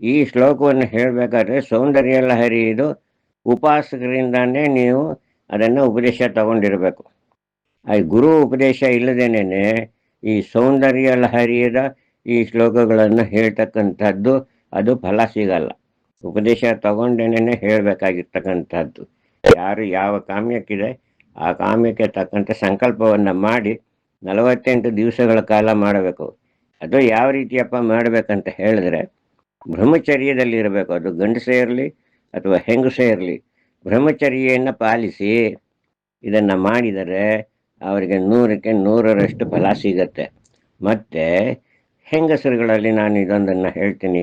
ಈ ಶ್ಲೋಕವನ್ನು ಹೇಳಬೇಕಾದ್ರೆ ಸೌಂದರ್ಯ ಲಹರಿ ಇದು ಉಪಾಸಕರಿಂದಾನೇ ನೀವು ಅದನ್ನು ಉಪದೇಶ ತಗೊಂಡಿರಬೇಕು. ಆ ಗುರು ಉಪದೇಶ ಇಲ್ಲದೇನೆ ಈ ಸೌಂದರ್ಯ ಲಹರಿಯದ ಈ ಶ್ಲೋಕಗಳನ್ನು ಹೇಳ್ತಕ್ಕಂಥದ್ದು ಅದು ಫಲ ಸಿಗಲ್ಲ. ಉಪದೇಶ ತಗೊಂಡೇನೆ ಹೇಳಬೇಕಾಗಿರ್ತಕ್ಕಂಥದ್ದು. ಯಾರು ಯಾವ ಕಾಮ್ಯಕ್ಕಿದೆ ಆ ಕಾಮ್ಯಕ್ಕೆ ತಕ್ಕಂಥ ಸಂಕಲ್ಪವನ್ನು ಮಾಡಿ ನಲವತ್ತೆಂಟು ದಿವಸಗಳ ಕಾಲ ಮಾಡಬೇಕು. ಅದು ಯಾವ ರೀತಿಯಪ್ಪ ಮಾಡಬೇಕಂತ ಹೇಳಿದ್ರೆ ಬ್ರಹ್ಮಚರ್ಯದಲ್ಲಿ ಇರಬೇಕು. ಅದು ಗಂಡಸೇ ಇರಲಿ ಅಥವಾ ಹೆಂಗಸೇ ಇರಲಿ. ಬ್ರಹ್ಮಚರ್ಯೆಯನ್ನು ಪಾಲಿಸಿ ಇದನ್ನು ಮಾಡಿದರೆ ಅವರಿಗೆ ನೂರಕ್ಕೆ ನೂರರಷ್ಟು ಫಲ ಸಿಗತ್ತೆ. ಮತ್ತು ಹೆಂಗಸರುಗಳಲ್ಲಿ ನಾನು ಇದೊಂದನ್ನು ಹೇಳ್ತೀನಿ.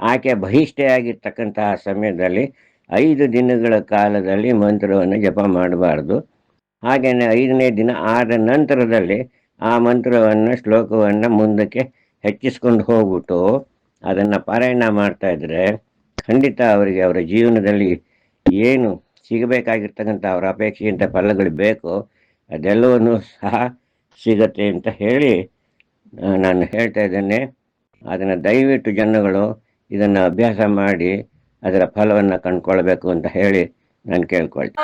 ಆಕೆ ಬಹಿಷ್ಠೆಯಾಗಿರ್ತಕ್ಕಂತಹ ಸಮಯದಲ್ಲಿ ಐದು ದಿನಗಳ ಕಾಲದಲ್ಲಿ ಮಂತ್ರವನ್ನು ಜಪ ಮಾಡಬಾರ್ದು. ಹಾಗೆಯೇ ಐದನೇ ದಿನ ಆದ ನಂತರದಲ್ಲಿ ಆ ಮಂತ್ರವನ್ನು, ಶ್ಲೋಕವನ್ನು ಮುಂದಕ್ಕೆ ಹೆಚ್ಚಿಸ್ಕೊಂಡು ಹೋಗ್ಬಿಟ್ಟು ಅದನ್ನು ಪಾರಾಯಣ ಮಾಡ್ತಾ ಇದ್ದರೆ ಖಂಡಿತ ಅವರಿಗೆ ಅವರ ಜೀವನದಲ್ಲಿ ಏನು ಸಿಗಬೇಕಾಗಿರ್ತಕ್ಕಂಥ ಅವರ ಅಪೇಕ್ಷೆಯಂಥ ಫಲಗಳು ಬೇಕು ಅದೆಲ್ಲವನ್ನು ಸಹ ಸಿಗತ್ತೆ ಅಂತ ಹೇಳಿ ನಾನು ಹೇಳ್ತಾ ಇದ್ದೇನೆ. ಅದನ್ನು ದಯವಿಟ್ಟು ಜನಗಳು ಇದನ್ನು ಅಭ್ಯಾಸ ಮಾಡಿ ಅದರ ಫಲವನ್ನು ಕಂಡುಕೊಳ್ಬೇಕು ಅಂತ ಹೇಳಿ ನಾನು ಕೇಳ್ಕೊಳ್ತೀನಿ.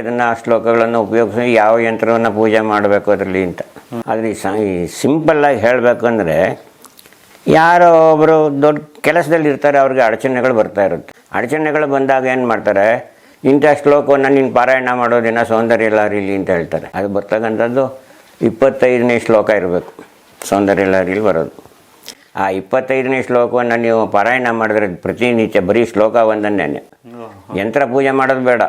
ಅದನ್ನು ಆ ಶ್ಲೋಕಗಳನ್ನು ಉಪಯೋಗಿಸಿ ಯಾವ ಯಂತ್ರವನ್ನು ಪೂಜೆ ಮಾಡಬೇಕು ಅದರಲ್ಲಿ ಅಂತ. ಆದರೆ ಈ ಸ ಈ ಸಿಂಪಲ್ಲಾಗಿ ಹೇಳಬೇಕಂದ್ರೆ ಯಾರೋ ಒಬ್ಬರು ದೊಡ್ಡ ಕೆಲಸದಲ್ಲಿ ಇರ್ತಾರೆ ಅವ್ರಿಗೆ ಅಡಚಣೆಗಳು ಬರ್ತಾ ಇರುತ್ತೆ. ಅಡಚಣೆಗಳು ಬಂದಾಗ ಏನು ಮಾಡ್ತಾರೆ ಇಂಥ ಶ್ಲೋಕವನ್ನು ನೀನು ಪಾರಾಯಣ ಮಾಡೋದಿನ ಸೌಂದರ್ಯ ಲಾರಿಲಿ ಅಂತ ಹೇಳ್ತಾರೆ. ಅದು ಬರ್ತಕ್ಕಂಥದ್ದು ಇಪ್ಪತ್ತೈದನೇ ಶ್ಲೋಕ ಇರಬೇಕು ಸೌಂದರ್ಯ ಲಾರಿಲಿ ಬರೋದು. ಆ ಇಪ್ಪತ್ತೈದನೇ ಶ್ಲೋಕವನ್ನು ನೀವು ಪಾರಾಯಣ ಮಾಡಿದ್ರೆ ಪ್ರತಿನಿತ್ಯ ಬರೀ ಶ್ಲೋಕ ಒಂದನ್ನೇ ಯಂತ್ರ ಪೂಜೆ ಮಾಡೋದು ಬೇಡ.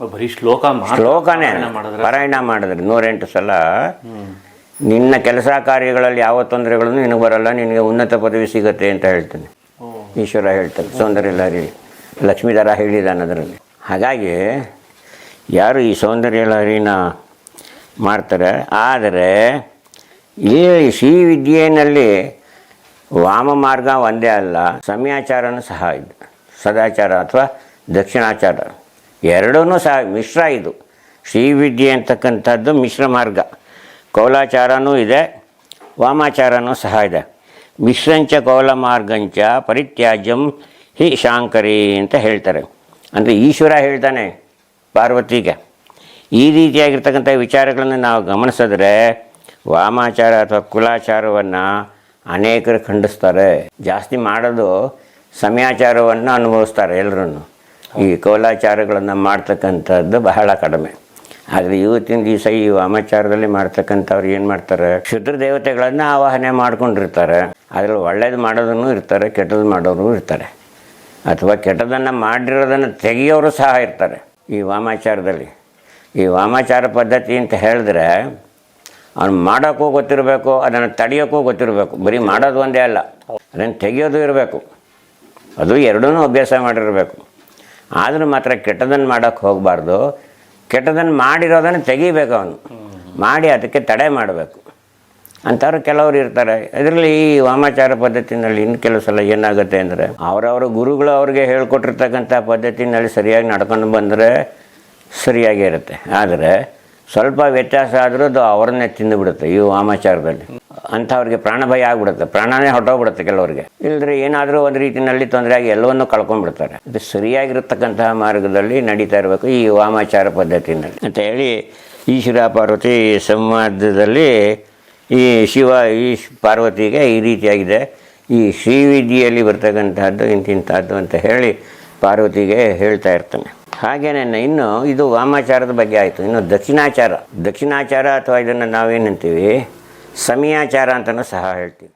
ಬರೀ ಶ್ಲೋಕ ಶ್ಲೋಕನೇ ಪಾರಾಯಣ ಮಾಡಿದ್ರೆ. ಪಾರಾಯಣ ಮಾಡಿದ್ರೆ ನೂರೆಂಟು ಸಲ ನಿನ್ನ ಕೆಲಸ ಕಾರ್ಯಗಳಲ್ಲಿ ಯಾವ ತೊಂದರೆಗಳನ್ನು ನಿನಗೆ ಬರಲ್ಲ ನಿನಗೆ ಉನ್ನತ ಪದವಿ ಸಿಗತ್ತೆ ಅಂತ ಹೇಳ್ತೇನೆ. ಈಶ್ವರ ಹೇಳ್ತಾರೆ ಸೌಂದರ್ಯ ಲಹರಿ ಲಕ್ಷ್ಮೀಧರ ಹೇಳಿದಾನೆ ಅದರಲ್ಲಿ. ಹಾಗಾಗಿ ಯಾರು ಈ ಸೌಂದರ್ಯ ಲಹರಿನ ಮಾಡ್ತಾರೆ ಆದರೆ ಈ ಶ್ರೀ ವಿದ್ಯೆಯಲ್ಲಿ ವಾಮ ಮಾರ್ಗ ಒಂದೇ ಅಲ್ಲ ಸಮಯಾಚಾರನೂ ಸಹ ಇದು. ಸದಾಚಾರ ಅಥವಾ ದಕ್ಷಿಣಾಚಾರ. ಎರಡೂ ಸಹ ಮಿಶ್ರ ಇದು. ಶ್ರೀವಿದ್ಯೆ ಅಂತಕ್ಕಂಥದ್ದು ಮಿಶ್ರ ಮಾರ್ಗ. ಕೌಲಾಚಾರನೂ ಇದೆ, ವಾಮಾಚಾರನೂ ಸಹ ಇದೆ. ಮಿಶ್ರಂಚ ಕೌಲ ಮಾರ್ಗಂಚ ಪರಿತ್ಯಾಜ್ಯಂ ಹಿ ಶಾಂಕರಿ ಅಂತ ಹೇಳ್ತಾರೆ. ಅಂದರೆ ಈಶ್ವರ ಹೇಳ್ತಾನೆ ಪಾರ್ವತಿಗೆ. ಈ ರೀತಿಯಾಗಿರ್ತಕ್ಕಂಥ ವಿಚಾರಗಳನ್ನು ನಾವು ಗಮನಿಸಿದ್ರೆ ವಾಮಾಚಾರ ಅಥವಾ ಕುಲಾಚಾರವನ್ನು ಅನೇಕರು ಖಂಡಿಸ್ತಾರೆ. ಜಾಸ್ತಿ ಮಾಡೋದು ಸಮಯಾಚಾರವನ್ನು ಅನುಭವಿಸ್ತಾರೆ ಎಲ್ಲರೂ ಈ ಕೋಲಾಚಾರಗಳನ್ನು ಮಾಡ್ತಕ್ಕಂಥದ್ದು ಬಹಳ ಕಡಿಮೆ. ಆದರೆ ಇವತ್ತಿನ ದಿವಸ ಈ ವಾಮಾಚಾರದಲ್ಲಿ ಮಾಡ್ತಕ್ಕಂಥವ್ರು ಏನು ಮಾಡ್ತಾರೆ? ಕ್ಷುದ್ರ ದೇವತೆಗಳನ್ನು ಆವಾಹನೆ ಮಾಡ್ಕೊಂಡಿರ್ತಾರೆ. ಅದರಲ್ಲಿ ಒಳ್ಳೇದು ಮಾಡೋದನ್ನು ಇರ್ತಾರೆ ಕೆಟ್ಟದ್ದು ಮಾಡೋರು ಇರ್ತಾರೆ. ಅಥವಾ ಕೆಟ್ಟದನ್ನು ಮಾಡಿರೋದನ್ನು ತೆಗೆಯೋರು ಸಹ ಇರ್ತಾರೆ ಈ ವಾಮಾಚಾರದಲ್ಲಿ. ಈ ವಾಮಾಚಾರ ಪದ್ಧತಿ ಅಂತ ಹೇಳಿದ್ರೆ, ಅವ್ನು ಮಾಡೋಕ್ಕೂ ಗೊತ್ತಿರಬೇಕು, ಅದನ್ನು ತಡೆಯೋಕ್ಕೂ ಗೊತ್ತಿರಬೇಕು. ಬರೀ ಮಾಡೋದು ಒಂದೇ ಅಲ್ಲ, ಅದನ್ನು ತೆಗೆಯೋದು ಇರಬೇಕು. ಅದು ಎರಡೂ ಅಭ್ಯಾಸ ಮಾಡಿರಬೇಕು. ಆದರೂ ಮಾತ್ರ ಕೆಟ್ಟದನ್ನು ಮಾಡೋಕ್ಕೆ ಹೋಗಬಾರ್ದು. ಕೆಟ್ಟದನ್ನು ಮಾಡಿರೋದನ್ನು ತೆಗಿಬೇಕು ಅವನು. ಮಾಡಿ ಅದಕ್ಕೆ ತಡೆ ಮಾಡಬೇಕು. ಅಂಥವ್ರು ಕೆಲವರು ಇರ್ತಾರೆ. ಇದರಲ್ಲಿ ಈ ವಾಮಾಚಾರ ಪದ್ಧತಿನಲ್ಲಿ ಇನ್ನು ಕೆಲವು ಸಲ ಏನಾಗುತ್ತೆ ಅಂದರೆ, ಅವರವರ ಗುರುಗಳು ಅವ್ರಿಗೆ ಹೇಳ್ಕೊಟ್ಟಿರ್ತಕ್ಕಂಥ ಪದ್ಧತಿನಲ್ಲಿ ಸರಿಯಾಗಿ ನಡ್ಕೊಂಡು ಬಂದರೆ ಸರಿಯಾಗೇ ಇರುತ್ತೆ. ಆದರೆ ಸ್ವಲ್ಪ ವ್ಯತ್ಯಾಸ ಆದರೂ ಅದು ಅವ್ರನ್ನೇ ತಿಂದುಬಿಡುತ್ತೆ ಈ ವಾಮಾಚಾರದಲ್ಲಿ. ಅಂಥವ್ರಿಗೆ ಪ್ರಾಣ ಭಯ ಆಗ್ಬಿಡುತ್ತೆ. ಪ್ರಾಣನೇ ಹೊಟ್ಟೋಗ್ಬಿಡುತ್ತೆ ಕೆಲವರಿಗೆ. ಇಲ್ಲದ್ರೆ ಏನಾದರೂ ಒಂದು ರೀತಿಯಲ್ಲಿ ತೊಂದರೆ ಆಗಿ ಎಲ್ಲವನ್ನೂ ಕಳ್ಕೊಂಡ್ಬಿಡ್ತಾರೆ. ಇದು ಸರಿಯಾಗಿರತಕ್ಕಂತಹ ಮಾರ್ಗದಲ್ಲಿ ನಡೀತಾ ಇರಬೇಕು ಈ ವಾಮಾಚಾರ ಪದ್ಧತಿನಲ್ಲಿ. ಅಂತ ಹೇಳಿ ಈಶ್ವರ ಪಾರ್ವತಿ ಸಂವಾದದಲ್ಲಿ ಈ ಶಿವ ಈ ಪಾರ್ವತಿಗೆ ಈ ರೀತಿಯಾಗಿದೆ. ಈ ಶ್ರೀವಿದ್ಯೆಯಲ್ಲಿ ಬರ್ತಕ್ಕಂಥದ್ದು ಇಂತಿಂಥದ್ದು ಅಂತ ಹೇಳಿ ಪಾರ್ವತಿಗೆ ಹೇಳ್ತಾ ಇರ್ತಾನೆ. ಹಾಗೇನೆ ಇನ್ನು ಇದು ವಾಮಾಚಾರದ ಬಗ್ಗೆ ಆಯಿತು. ಇನ್ನು ದಕ್ಷಿಣಾಚಾರ. ದಕ್ಷಿಣಾಚಾರ ಅಥವಾ ಇದನ್ನು ನಾವೇನಂತೀವಿ ಸಮಯಾಚಾರ ಅಂತಲೂ ಸಹ ಹೇಳ್ತೀವಿ.